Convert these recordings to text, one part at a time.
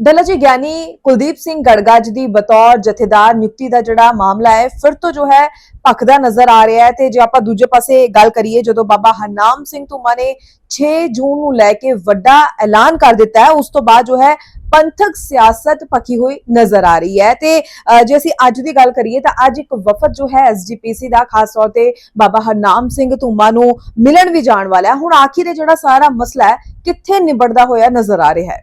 ਡੱਲਾ ਜੀ ਗਿਆਨੀ ਕੁਲਦੀਪ ਸਿੰਘ ਗੜਗਾ ਜੀ ਦੀ ਬਤੌਰ ਜਥੇਦਾਰ ਨਿਯੁਕਤੀ ਦਾ ਜਿਹੜਾ ਮਾਮਲਾ ਹੈ, ਫਿਰ ਤੋਂ ਜੋ ਹੈ ਭਖਦਾ ਨਜ਼ਰ ਆ ਰਿਹਾ ਹੈ ਤੇ ਜੇ ਆਪਾਂ ਦੂਜੇ ਪਾਸੇ ਗੱਲ ਕਰੀਏ, ਜਦੋਂ ਬਾਬਾ ਹਰਨਾਮ ਸਿੰਘ ਧੂਮਾ ਨੇ 6 ਜੂਨ ਨੂੰ ਲੈ ਕੇ ਵੱਡਾ ਐਲਾਨ ਕਰ ਦਿੱਤਾ ਹੈ, ਉਸ ਤੋਂ ਬਾਅਦ ਜੋ ਹੈ ਪੰਥਕ ਸਿਆਸਤ ਪੱਕੀ ਹੋਈ ਨਜ਼ਰ ਆ ਰਹੀ ਹੈ ਤੇ ਜੇ ਅਸੀਂ ਅੱਜ ਦੀ ਗੱਲ ਕਰੀਏ ਤਾਂ ਅੱਜ ਇੱਕ ਵਫਦ ਜੋ ਹੈ ਐਸਜੀਪੀਸੀ ਦਾ ਖਾਸ ਤੌਰ ਤੇ ਬਾਬਾ ਹਰਨਾਮ ਸਿੰਘ ਧੂਮਾ ਨੂੰ ਮਿਲਣ ਵੀ ਜਾਣ ਵਾਲਾ ਹੈ। ਹੁਣ ਆਖਿਰ ਇਹ ਜਿਹੜਾ ਸਾਰਾ ਮਸਲਾ ਹੈ, ਕਿੱਥੇ ਨਿਬੜਦਾ ਹੋਇਆ ਨਜ਼ਰ ਆ ਰਿਹਾ ਹੈ?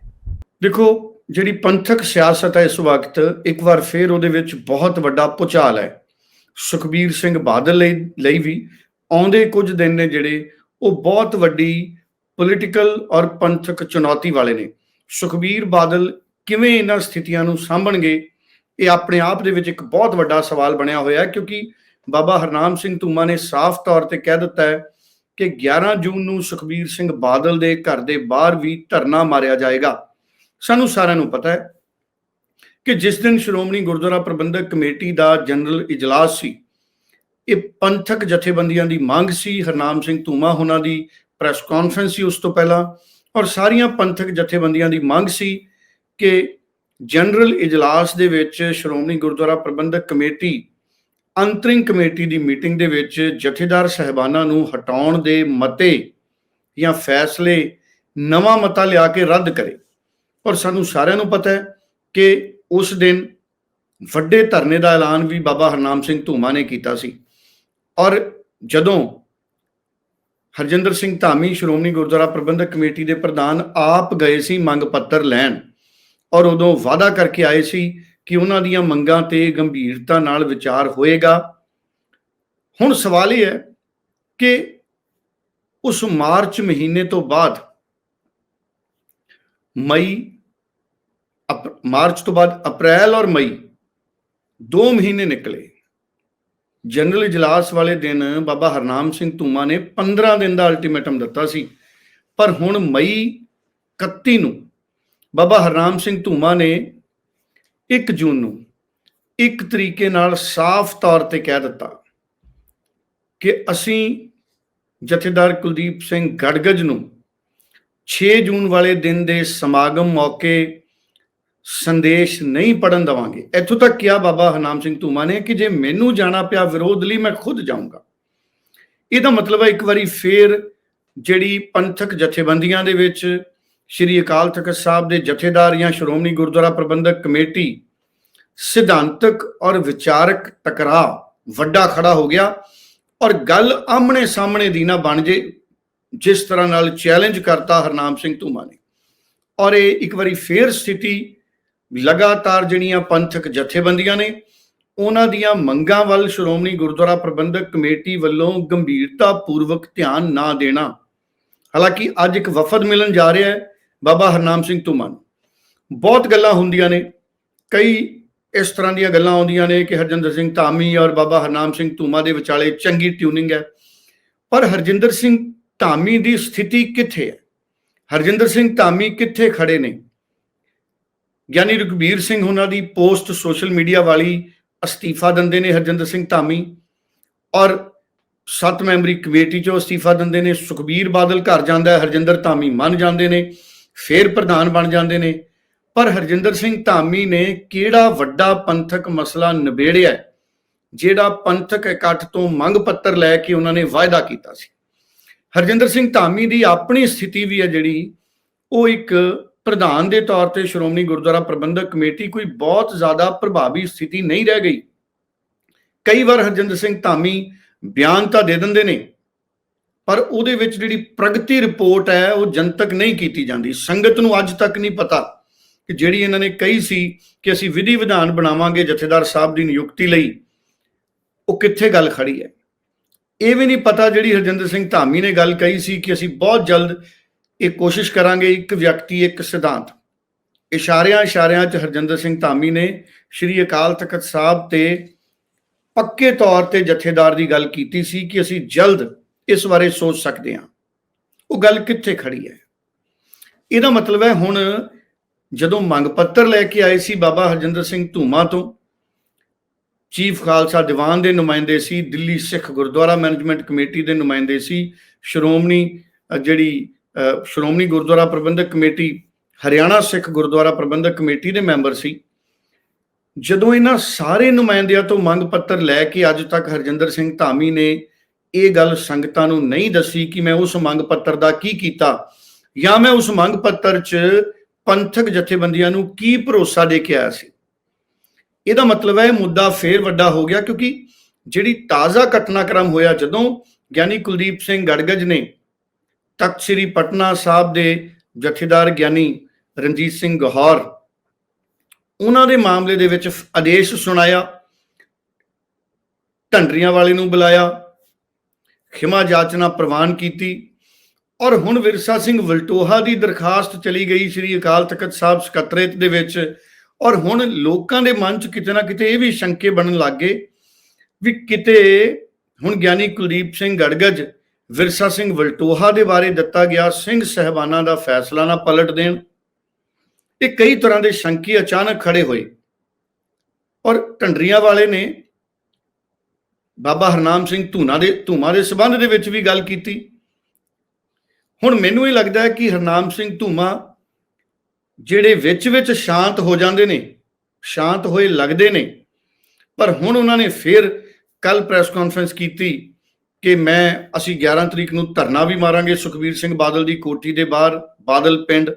ਦੇਖੋ ਜਿਹੜੀ ਪੰਥਕ ਸਿਆਸਤ ਹੈ ਇਸ ਵਕਤ, ਇੱਕ ਵਾਰ ਫੇਰ ਉਹਦੇ ਵਿੱਚ ਬਹੁਤ ਵੱਡਾ ਪੁਚਾਲ ਹੈ। ਸੁਖਬੀਰ ਸਿੰਘ ਬਾਦਲ ਲਈ ਲਈ ਵੀ ਆਉਂਦੇ ਕੁਝ ਦਿਨ ਨੇ ਜਿਹੜੇ ਉਹ ਬਹੁਤ ਵੱਡੀ ਪੋਲੀਟੀਕਲ ਔਰ ਪੰਥਕ ਚੁਣੌਤੀ ਵਾਲੇ ਨੇ। ਸੁਖਬੀਰ ਬਾਦਲ ਕਿਵੇਂ ਇਹਨਾਂ ਸਥਿਤੀਆਂ ਨੂੰ ਸਾਂਭਣਗੇ, ਇਹ ਆਪਣੇ ਆਪ ਦੇ ਵਿੱਚ ਇੱਕ ਬਹੁਤ ਵੱਡਾ ਸਵਾਲ ਬਣਿਆ ਹੋਇਆ ਹੈ, ਕਿਉਂਕਿ ਬਾਬਾ ਹਰਨਾਮ ਸਿੰਘ ਧੂਮਾ ਨੇ ਸਾਫ਼ ਤੌਰ ਤੇ ਕਹਿ ਦਿੱਤਾ ਹੈ ਕਿ 11 ਜੂਨ ਨੂੰ ਸੁਖਬੀਰ ਸਿੰਘ ਬਾਦਲ ਦੇ ਘਰ ਦੇ ਬਾਹਰ ਵੀ ਧਰਨਾ ਮਾਰਿਆ ਜਾਏਗਾ। ਸਾਨੂੰ ਸਾਰਿਆਂ ਨੂੰ ਪਤਾ ਹੈ ਕਿ ਜਿਸ ਦਿਨ ਸ਼੍ਰੋਮਣੀ ਗੁਰਦੁਆਰਾ ਪ੍ਰਬੰਧਕ ਕਮੇਟੀ ਦਾ ਜਨਰਲ ਇਜਲਾਸ ਸੀ, ਇਹ ਪੰਥਕ ਜਥੇਬੰਦੀਆਂ ਦੀ ਮੰਗ ਸੀ, ਹਰਨਾਮ ਸਿੰਘ ਧੂਮਾ ਉਹਨਾਂ ਦੀ ਪ੍ਰੈਸ ਕਾਨਫਰੰਸ ਸੀ ਉਸ ਤੋਂ ਪਹਿਲਾਂ, ਔਰ ਸਾਰੀਆਂ ਪੰਥਕ ਜਥੇਬੰਦੀਆਂ ਦੀ ਮੰਗ ਸੀ ਕਿ ਜਨਰਲ ਇਜਲਾਸ ਦੇ ਵਿੱਚ ਸ਼੍ਰੋਮਣੀ ਗੁਰਦੁਆਰਾ ਪ੍ਰਬੰਧਕ ਕਮੇਟੀ, ਅੰਤਰਿੰਗ ਕਮੇਟੀ ਦੀ ਮੀਟਿੰਗ ਦੇ ਵਿੱਚ ਜਥੇਦਾਰ ਸਹਿਬਾਨਾਂ ਨੂੰ ਹਟਾਉਣ ਦੇ ਮਤੇ ਜਾਂ ਫੈਸਲੇ ਨਵਾਂ ਮਤਾ ਲਿਆ ਕੇ ਰੱਦ ਕਰੇ। ਔਰ ਸਾਨੂੰ ਸਾਰਿਆਂ ਨੂੰ ਪਤਾ ਹੈ ਕਿ ਉਸ ਦਿਨ ਵੱਡੇ ਧਰਨੇ ਦਾ ਐਲਾਨ ਵੀ ਬਾਬਾ ਹਰਨਾਮ ਸਿੰਘ ਧੂਮਾ ਨੇ ਕੀਤਾ ਸੀ। ਔਰ ਜਦੋਂ ਹਰਜਿੰਦਰ ਸਿੰਘ ਧਾਮੀ ਸ਼੍ਰੋਮਣੀ ਗੁਰਦੁਆਰਾ ਪ੍ਰਬੰਧਕ ਕਮੇਟੀ ਦੇ ਪ੍ਰਧਾਨ ਆਪ ਗਏ ਸੀ ਮੰਗ ਪੱਤਰ ਲੈਣ ਔਰ ਉਦੋਂ ਵਾਅਦਾ ਕਰਕੇ ਆਏ ਸੀ ਕਿ ਉਹਨਾਂ ਦੀਆਂ ਮੰਗਾਂ ਤੇ ਗੰਭੀਰਤਾ ਨਾਲ ਵਿਚਾਰ ਹੋਏਗਾ। ਹੁਣ ਸਵਾਲ ਇਹ ਹੈ ਕਿ ਉਸ ਮਾਰਚ ਮਹੀਨੇ ਤੋਂ ਬਾਅਦ ਮਈ ਮਾਰਚ ਤੋਂ ਬਾਅਦ ਅਪ੍ਰੈਲ ਔਰ ਮਈ ਦੋ ਮਹੀਨੇ ਨਿਕਲੇ। ਜਨਰਲ ਇਜਲਾਸ ਵਾਲੇ ਦਿਨ ਬਾਬਾ ਹਰਨਾਮ ਸਿੰਘ ਧੂਮਾ ਨੇ 15 ਦਿਨ ਦਾ ਅਲਟੀਮੇਟਮ ਦਿੱਤਾ ਸੀ। ਪਰ ਹੁਣ ਮਈ 31 ਨੂੰ ਬਾਬਾ ਹਰਨਾਮ ਸਿੰਘ ਧੂਮਾ ਨੇ 1 ਜੂਨ ਨੂੰ ਇੱਕ ਤਰੀਕੇ ਨਾਲ ਸਾਫ਼ ਤੌਰ ਤੇ ਕਹਿ ਦਿੱਤਾ ਕਿ ਅਸੀਂ ਜਥੇਦਾਰ ਕੁਲਦੀਪ ਸਿੰਘ ਗੜਗੜ ਨੂੰ 6 ਜੂਨ ਵਾਲੇ ਦਿਨ ਦੇ ਸਮਾਗਮ ਮੌਕੇ ਸੰਦੇਸ਼ ਨਹੀਂ ਪੜਨ ਦਵਾਂਗੇ। ਇੱਥੋਂ ਤੱਕ ਕਿਹਾ ਬਾਬਾ ਹਰਨਾਮ ਸਿੰਘ ਧੂਮਾ ਨੇ ਕਿ ਜੇ ਮੈਨੂੰ ਜਾਣਾ ਪਿਆ ਵਿਰੋਧ ਲਈ, ਮੈਂ ਖੁਦ ਜਾਊਂਗਾ। ਇਹਦਾ ਮਤਲਬ ਹੈ ਇੱਕ ਵਾਰੀ ਫੇਰ ਜਿਹੜੀ ਪੰਥਕ ਜਥੇਬੰਦੀਆਂ ਦੇ ਵਿੱਚ ਸ਼੍ਰੀ ਅਕਾਲ ਤਖਤ ਸਾਹਿਬ ਦੇ ਜਥੇਦਾਰ ਜਾਂ ਸ਼੍ਰੋਮਣੀ ਗੁਰਦੁਆਰਾ ਪ੍ਰਬੰਧਕ ਕਮੇਟੀ ਸਿਧਾਂਤਕ ਔਰ ਵਿਚਾਰਕ ਟਕਰਾਅ ਵੱਡਾ ਖੜਾ ਹੋ ਗਿਆ ਔਰ ਗੱਲ ਆਮਣੇ ਸਾਹਮਣੇ ਦੀ ਨਾ ਬਣ ਜੇ, ਜਿਸ ਤਰ੍ਹਾਂ ਨਾਲ ਚੈਲੰਜ ਕਰਤਾ ਹਰਨਾਮ ਸਿੰਘ ਧੂਮਾ ਨੇ। ਔਰ ਇਹ ਇੱਕ ਵਾਰੀ ਫੇਰ ਸਥਿਤੀ ਲਗਾਤਾਰ ਜਿਹੜੀਆਂ ਪੰਥਕ ਜਥੇਬੰਦੀਆਂ ਨੇ, ਉਹਨਾਂ ਦੀਆਂ ਮੰਗਾਂ ਵੱਲ ਸ਼੍ਰੋਮਣੀ ਗੁਰਦੁਆਰਾ ਪ੍ਰਬੰਧਕ ਕਮੇਟੀ ਵੱਲੋਂ ਗੰਭੀਰਤਾ ਪੂਰਵਕ ਧਿਆਨ ਨਾ ਦੇਣਾ। ਹਾਲਾਂਕਿ ਅੱਜ ਇੱਕ ਵਫਦ ਮਿਲਣ ਜਾ ਰਿਹਾ ਹੈ, ਬਾਬਾ ਹਰਨਾਮ ਸਿੰਘ ਧੂਮਾ ਨੂੰ। ਬਹੁਤ ਗੱਲਾਂ ਹੁੰਦੀਆਂ ਨੇ, ਕਈ ਇਸ ਤਰ੍ਹਾਂ ਦੀਆਂ ਗੱਲਾਂ ਆਉਂਦੀਆਂ ਨੇ ਕਿ ਹਰਜਿੰਦਰ ਸਿੰਘ ਧਾਮੀ ਔਰ ਬਾਬਾ ਹਰਨਾਮ ਸਿੰਘ ਧੂਮਾ ਦੇ ਵਿਚਾਲੇ ਚੰਗੀ ਟਿਊਨਿੰਗ ਹੈ। ਪਰ ਹਰਜਿੰਦਰ ਸਿੰਘ ਧਾਮੀ ਦੀ ਸਥਿਤੀ ਕਿੱਥੇ ਹੈ? ਹਰਜਿੰਦਰ ਸਿੰਘ ਧਾਮੀ ਕਿੱਥੇ ਖੜੇ ਨੇ? ਗਿਆਨੀ ਰਘਬੀਰ ਸਿੰਘ ਉਹਨਾਂ ਦੀ ਪੋਸਟ ਸੋਸ਼ਲ ਮੀਡੀਆ ਵਾਲੀ ਅਸਤੀਫਾ ਦਿੰਦੇ ਨੇ ਹਰਜਿੰਦਰ ਸਿੰਘ ਧਾਮੀ ਔਰ ਸੱਤ ਮੈਂਬਰੀ ਕਮੇਟੀ ਚੋਂ ਅਸਤੀਫਾ ਦਿੰਦੇ ਨੇ, ਸੁਖਬੀਰ ਬਾਦਲ ਘਰ ਜਾਂਦਾ ਹਰਜਿੰਦਰ ਧਾਮੀ ਮੰਨ ਜਾਂਦੇ ਨੇ, ਫੇਰ ਪ੍ਰਧਾਨ ਬਣ ਜਾਂਦੇ ਨੇ। ਪਰ ਹਰਜਿੰਦਰ ਸਿੰਘ ਧਾਮੀ ਨੇ ਕਿਹੜਾ ਵੱਡਾ ਪੰਥਕ ਮਸਲਾ ਨਿਬੇੜਿਆ ਜਿਹੜਾ ਪੰਥਕ ਇਕੱਠ ਤੋਂ ਮੰਗ ਪੱਤਰ ਲੈ ਕੇ ਉਹਨਾਂ ਨੇ ਵਾਅਦਾ ਕੀਤਾ ਸੀ। ਹਰਜਿੰਦਰ ਸਿੰਘ ਧਾਮੀ ਦੀ ਆਪਣੀ ਸਥਿਤੀ ਵੀ ਹੈ ਜਿਹੜੀ, ਉਹ ਇੱਕ ਪ੍ਰਧਾਨ ਦੇ ਤੌਰ ਤੇ ਸ਼੍ਰੋਮਣੀ ਗੁਰਦੁਆਰਾ ਪ੍ਰਬੰਧਕ ਕਮੇਟੀ ਕੋਈ ਬਹੁਤ ਜ਼ਿਆਦਾ ਪ੍ਰਭਾਵੀ ਸਥਿਤੀ ਨਹੀਂ ਰਹਿ ਗਈ। ਕਈ ਵਾਰ ਹਰਜਿੰਦਰ ਸਿੰਘ ਧਾਮੀ ਬਿਆਨ ਤਾਂ ਦੇ ਦਿੰਦੇ ਨੇ, ਪਰ ਉਹਦੇ ਵਿੱਚ ਜਿਹੜੀ ਪ੍ਰਗਤੀ ਰਿਪੋਰਟ ਹੈ, ਉਹ ਜਨਤਕ ਨਹੀਂ ਕੀਤੀ ਜਾਂਦੀ। ਸੰਗਤ ਨੂੰ ਅੱਜ ਤੱਕ ਨਹੀਂ ਪਤਾ ਕਿ ਜਿਹੜੀ ਇਹਨਾਂ ਨੇ ਕਹੀ ਸੀ ਕਿ ਅਸੀਂ ਵਿਧੀ ਵਿਧਾਨ ਬਣਾਵਾਂਗੇ ਜਥੇਦਾਰ ਸਾਹਿਬ ਦੀ ਨਿਯੁਕਤੀ ਲਈ, ਉਹ ਕਿੱਥੇ ਗੱਲ ਖੜੀ ਹੈ? ਇਹ ਵੀ ਨਹੀਂ ਪਤਾ ਜਿਹੜੀ ਹਰਜਿੰਦਰ ਸਿੰਘ ਧਾਮੀ ਨੇ ਗੱਲ ਕਹੀ ਸੀ ਕਿ ਅਸੀਂ ਬਹੁਤ ਜਲਦ ਇਹ ਕੋਸ਼ਿਸ਼ ਕਰਾਂਗੇ ਇੱਕ ਵਿਅਕਤੀ, ਇੱਕ ਸਿਧਾਂਤ। ਇਸ਼ਾਰਿਆਂ ਇਸ਼ਾਰਿਆਂ 'ਚ ਹਰਜਿੰਦਰ ਸਿੰਘ ਧਾਮੀ ਨੇ ਸ਼੍ਰੀ ਅਕਾਲ ਤਖਤ ਸਾਹਿਬ ਤੇ ਪੱਕੇ ਤੌਰ ਤੇ ਜਥੇਦਾਰ ਦੀ ਗੱਲ ਕੀਤੀ ਸੀ ਕਿ ਅਸੀਂ ਜਲਦ ਇਸ ਬਾਰੇ ਸੋਚ ਸਕਦੇ ਹਾਂ। ਉਹ ਗੱਲ ਕਿੱਥੇ ਖੜੀ ਹੈ? ਇਹਦਾ ਮਤਲਬ ਹੈ ਹੁਣ ਜਦੋਂ ਮੰਗ ਪੱਤਰ ਲੈ ਕੇ ਆਏ ਸੀ ਬਾਬਾ ਹਰਜਿੰਦਰ ਸਿੰਘ ਧੂਮਾ ਤੋਂ, ਚੀਫ ਖਾਲਸਾ ਦੀਵਾਨ ਦੇ ਨੁਮਾਇੰਦੇ ਸੀ, ਦਿੱਲੀ ਸਿੱਖ ਗੁਰਦੁਆਰਾ ਮੈਨੇਜਮੈਂਟ ਕਮੇਟੀ ਦੇ ਨੁਮਾਇੰਦੇ ਸੀ, ਸ਼੍ਰੋਮਣੀ ਜਿਹੜੀ ਸ਼੍ਰੋਮਣੀ ਗੁਰਦੁਆਰਾ ਪ੍ਰਬੰਧਕ ਕਮੇਟੀ, ਹਰਿਆਣਾ ਸਿੱਖ ਗੁਰਦੁਆਰਾ ਪ੍ਰਬੰਧਕ ਕਮੇਟੀ ਦੇ ਮੈਂਬਰ ਸੀ। ਜਦੋਂ ਇਹਨਾਂ ਸਾਰੇ ਨੁਮਾਇੰਦਿਆਂ ਤੋਂ ਮੰਗ ਪੱਤਰ ਲੈ ਕੇ ਅੱਜ ਤੱਕ ਹਰਜਿੰਦਰ ਸਿੰਘ ਧਾਮੀ ਨੇ ਇਹ ਗੱਲ ਸੰਗਤਾਂ ਨੂੰ ਨਹੀਂ ਦੱਸੀ ਕਿ ਮੈਂ ਉਸ ਮੰਗ ਪੱਤਰ ਦਾ ਕੀ ਕੀਤਾ, ਜਾਂ ਮੈਂ ਉਸ ਮੰਗ ਪੱਤਰ 'ਚ ਪੰਥਕ ਜਥੇਬੰਦੀਆਂ ਨੂੰ ਕੀ ਭਰੋਸਾ ਦੇ ਕੇ ਆਇਆ ਸੀ। ਇਹਦਾ ਮਤਲਬ ਹੈ ਇਹ ਮੁੱਦਾ ਫੇਰ ਵੱਡਾ ਹੋ ਗਿਆ ਕਿਉਂਕਿ ਜਿਹੜੀ ਤਾਜ਼ਾ ਘਟਨਾਕ੍ਰਮ ਹੋਇਆ ਜਦੋਂ ਗਿਆਨੀ ਕੁਲਦੀਪ ਸਿੰਘ ਗੜਗਜ ਨੇ ਤਖਤ ਸ੍ਰੀ ਪਟਨਾ ਸਾਹਿਬ ਦੇ ਜਥੇਦਾਰ ਗਿਆਨੀ ਰਣਜੀਤ ਸਿੰਘ ਗਹੌਰ ਉਹਨਾਂ ਦੇ ਮਾਮਲੇ ਦੇ ਵਿੱਚ ਆਦੇਸ਼ ਸੁਣਾਇਆ, ਢੰਡਰੀਆਂ ਵਾਲੇ ਨੂੰ ਬੁਲਾਇਆ, ਖਿਮਾ ਜਾਚਨਾ ਪ੍ਰਵਾਨ ਕੀਤੀ ਔਰ ਹੁਣ ਵਿਰਸਾ ਸਿੰਘ ਵਲਟੋਹਾ ਦੀ ਦਰਖਾਸਤ ਚਲੀ ਗਈ ਸ੍ਰੀ ਅਕਾਲ ਤਖਤ ਸਾਹਿਬ ਸਕੱਤਰੇਤ ਦੇ ਵਿੱਚ ਔਰ ਹੁਣ ਲੋਕਾਂ ਦੇ ਮਨ 'ਚ ਕਿਤੇ ਨਾ ਕਿਤੇ ਇਹ ਵੀ ਸ਼ੰਕੇ ਬਣਨ ਲੱਗ ਗਏ ਵੀ ਕਿਤੇ ਹੁਣ ਗਿਆਨੀ ਕੁਲਦੀਪ ਸਿੰਘ ਗੜਗੜ ਵਿਰਸਾ ਸਿੰਘ ਵਲਟੋਹਾ ਦੇ ਬਾਰੇ ਦਿੱਤਾ ਗਿਆ ਸਿੰਘ ਸਹਿਬਾਨਾਂ ਦਾ ਫੈਸਲਾ ਨਾ ਪਲਟ ਦੇਣ। ਇਹ ਕਈ ਤਰ੍ਹਾਂ ਦੇ ਸ਼ੰਕੀ ਅਚਾਨਕ ਖੜੇ ਹੋਏ। ਔਰ ਢੰਡਰੀਆਂ ਵਾਲੇ ਨੇ ਬਾਬਾ ਹਰਨਾਮ ਸਿੰਘ ਧੂਨਾ ਦੇ, ਧੂਮਾ ਦੇ ਸਬੰਧ ਦੇ ਵਿੱਚ ਵੀ ਗੱਲ ਕੀਤੀ। ਹੁਣ ਮੈਨੂੰ ਇਹ ਲੱਗਦਾ ਹੈ ਕਿ ਹਰਨਾਮ ਸਿੰਘ ਧੂਮਾ ਜਿਹੜੇ ਵਿੱਚ ਵਿੱਚ ਸ਼ਾਂਤ ਹੋ ਜਾਂਦੇ ਨੇ, ਸ਼ਾਂਤ ਹੋਏ ਲੱਗਦੇ ਨੇ, ਪਰ ਹੁਣ ਉਹਨਾਂ ਨੇ ਫਿਰ ਕੱਲ ਪ੍ਰੈਸ ਕਾਨਫਰੰਸ ਕੀਤੀ ਕਿ ਮੈਂ, ਅਸੀਂ 11 ਤਰੀਕ ਨੂੰ ਧਰਨਾ ਵੀ ਮਾਰਾਂਗੇ ਸੁਖਬੀਰ ਸਿੰਘ ਬਾਦਲ ਦੀ ਕੋਠੀ ਦੇ ਬਾਹਰ, ਬਾਦਲ ਪਿੰਡ।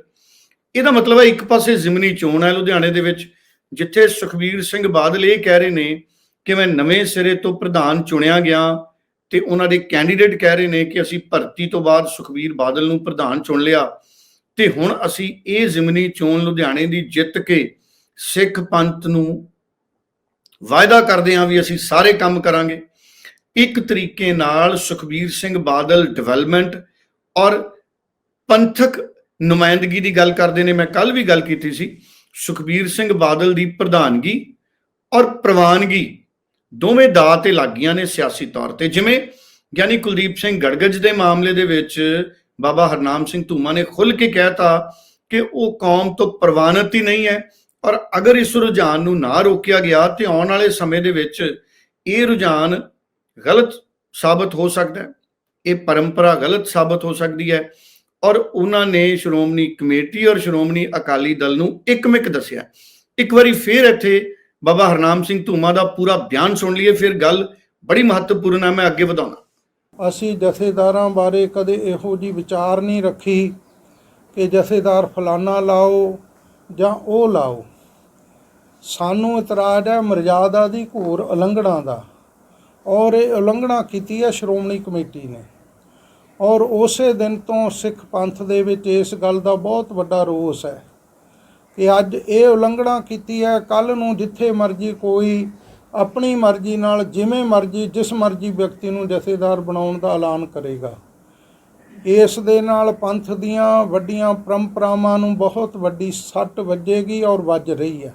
ਇਹਦਾ ਮਤਲਬ ਹੈ ਇੱਕ ਪਾਸੇ ਜ਼ਿਮਨੀ ਚੋਣ ਹੈ ਲੁਧਿਆਣੇ ਦੇ ਵਿੱਚ, ਜਿੱਥੇ ਸੁਖਬੀਰ ਸਿੰਘ ਬਾਦਲ ਇਹ ਕਹਿ ਰਹੇ ਨੇ ਕਿ ਮੈਂ ਨਵੇਂ ਸਿਰੇ ਤੋਂ ਪ੍ਰਧਾਨ ਚੁਣਿਆ ਗਿਆ ਤੇ ਉਹਨਾਂ ਦੇ ਕੈਂਡੀਡੇਟ ਕਹਿ ਰਹੇ ਨੇ ਕਿ ਅਸੀਂ ਭਰਤੀ ਤੋਂ ਬਾਅਦ ਸੁਖਬੀਰ ਬਾਦਲ ਨੂੰ ਪ੍ਰਧਾਨ ਚੁਣ ਲਿਆ। ਤੇ ਹੁਣ ਅਸੀਂ ਇਹ ਜ਼ਿਮਨੀ ਚੋਣ ਲੁਧਿਆਣੇ ਦੀ ਜਿੱਤ ਕੇ ਸਿੱਖ ਪੰਥ ਨੂੰ ਵਾਅਦਾ ਕਰਦੇ ਹਾਂ ਵੀ ਅਸੀਂ ਸਾਰੇ ਕੰਮ ਕਰਾਂਗੇ। ਇੱਕ ਤਰੀਕੇ ਨਾਲ ਸੁਖਬੀਰ ਸਿੰਘ ਬਾਦਲ ਡਿਵੈਲਪਮੈਂਟ ਔਰ ਪੰਥਕ ਨੁਮਾਇੰਦਗੀ ਦੀ ਗੱਲ ਕਰਦੇ ਨੇ, ਮੈਂ ਕੱਲ ਵੀ ਗੱਲ ਕੀਤੀ ਸੀ, ਸੁਖਬੀਰ ਸਿੰਘ ਬਾਦਲ ਦੀ ਪ੍ਰਧਾਨਗੀ ਔਰ ਪ੍ਰਵਾਨਗੀ ਦੋਵੇਂ ਦਾ ਤੇ ਲੱਗੀਆਂ ਨੇ ਸਿਆਸੀ ਤੌਰ ਤੇ, ਜਿਵੇਂ ਗਿਆਨੀ ਕੁਲਦੀਪ ਸਿੰਘ ਗੜਗੜ ਦੇ ਮਾਮਲੇ ਦੇ ਵਿੱਚ ਬਾਬਾ ਹਰਨਾਮ ਸਿੰਘ ਧੂਮਾ ਨੇ ਖੁੱਲ ਕੇ ਕਹਿਤਾ ਕਿ ਉਹ ਕੌਮ ਤੋਂ ਪ੍ਰਵਾਨਿਤ ਹੀ ਨਹੀਂ ਹੈ ਔਰ ਅਗਰ ਇਸ ਰੁਝਾਨ ਨੂੰ ਨਾ ਰੋਕਿਆ ਗਿਆ ਤੇ ਆਉਣ ਵਾਲੇ ਸਮੇਂ ਦੇ ਵਿੱਚ ਇਹ ਰੁਝਾਨ ਗਲਤ ਸਾਬਤ ਹੋ ਸਕਦਾ ਹੈ। ਇਹ ਪਰੰਪਰਾ ਗਲਤ ਸਾਬਤ ਹੋ ਸਕਦੀ ਹੈ ਔਰ ਉਹਨਾਂ ਨੇ ਸ਼੍ਰੋਮਣੀ ਕਮੇਟੀ ਔਰ ਸ਼੍ਰੋਮਣੀ ਅਕਾਲੀ ਦਲ ਨੂੰ ਇੱਕਮਿਕ ਦੱਸਿਆ। ਇੱਕ ਵਾਰੀ ਫੇਰ ਇੱਥੇ ਬਾਬਾ ਹਰਨਾਮ ਸਿੰਘ ਧੂਮਾ ਦਾ ਪੂਰਾ ਬਿਆਨ ਸੁਣ ਲਈਏ, ਫਿਰ ਗੱਲ ਬੜੀ ਮਹੱਤਵਪੂਰਨ ਹੈ, ਮੈਂ ਅੱਗੇ ਵਧਾਉਣਾ। ਅਸੀਂ ਜਥੇਦਾਰਾਂ ਬਾਰੇ ਕਦੇ ਇਹੋ ਜੀ ਵਿਚਾਰ ਨਹੀਂ ਰੱਖੀ ਕਿ ਜਥੇਦਾਰ ਫਲਾਨਾ ਲਾਓ ਜਾਂ ਉਹ ਲਾਓ। ਸਾਨੂੰ ਇਤਰਾਜ਼ ਹੈ ਮਰਜ਼ਾਦਾ ਦੀ ਘੋਰ ਉਲੰਘਣਾ ਦਾ। ਔਰ ਇਹ ਉਲੰਘਣਾ ਕੀਤੀ ਹੈ ਸ਼੍ਰੋਮਣੀ ਕਮੇਟੀ ਨੇ। ਔਰ ਉਸੇ ਦਿਨ ਤੋਂ ਸਿੱਖ ਪੰਥ ਦੇ ਵਿੱਚ ਇਸ ਗੱਲ ਦਾ ਬਹੁਤ ਵੱਡਾ ਰੋਸ ਹੈ ਕਿ ਅੱਜ ਇਹ ਉਲੰਘਣਾ ਕੀਤੀ ਹੈ। ਕੱਲ ਨੂੰ ਜਿੱਥੇ ਮਰਜ਼ੀ ਕੋਈ ਆਪਣੀ ਮਰਜ਼ੀ ਨਾਲ ਜਿਵੇਂ ਮਰਜ਼ੀ, ਜਿਸ ਮਰਜ਼ੀ ਵਿਅਕਤੀ ਨੂੰ ਜਥੇਦਾਰ ਬਣਾਉਣ ਦਾ ਐਲਾਨ ਕਰੇਗਾ। ਇਸ ਦੇ ਨਾਲ ਪੰਥ ਦੀਆਂ ਵੱਡੀਆਂ ਪਰੰਪਰਾਵਾਂ ਨੂੰ ਬਹੁਤ ਵੱਡੀ ਸੱਟ ਵੱਜੇਗੀ ਔਰ ਵੱਜ ਰਹੀ ਹੈ।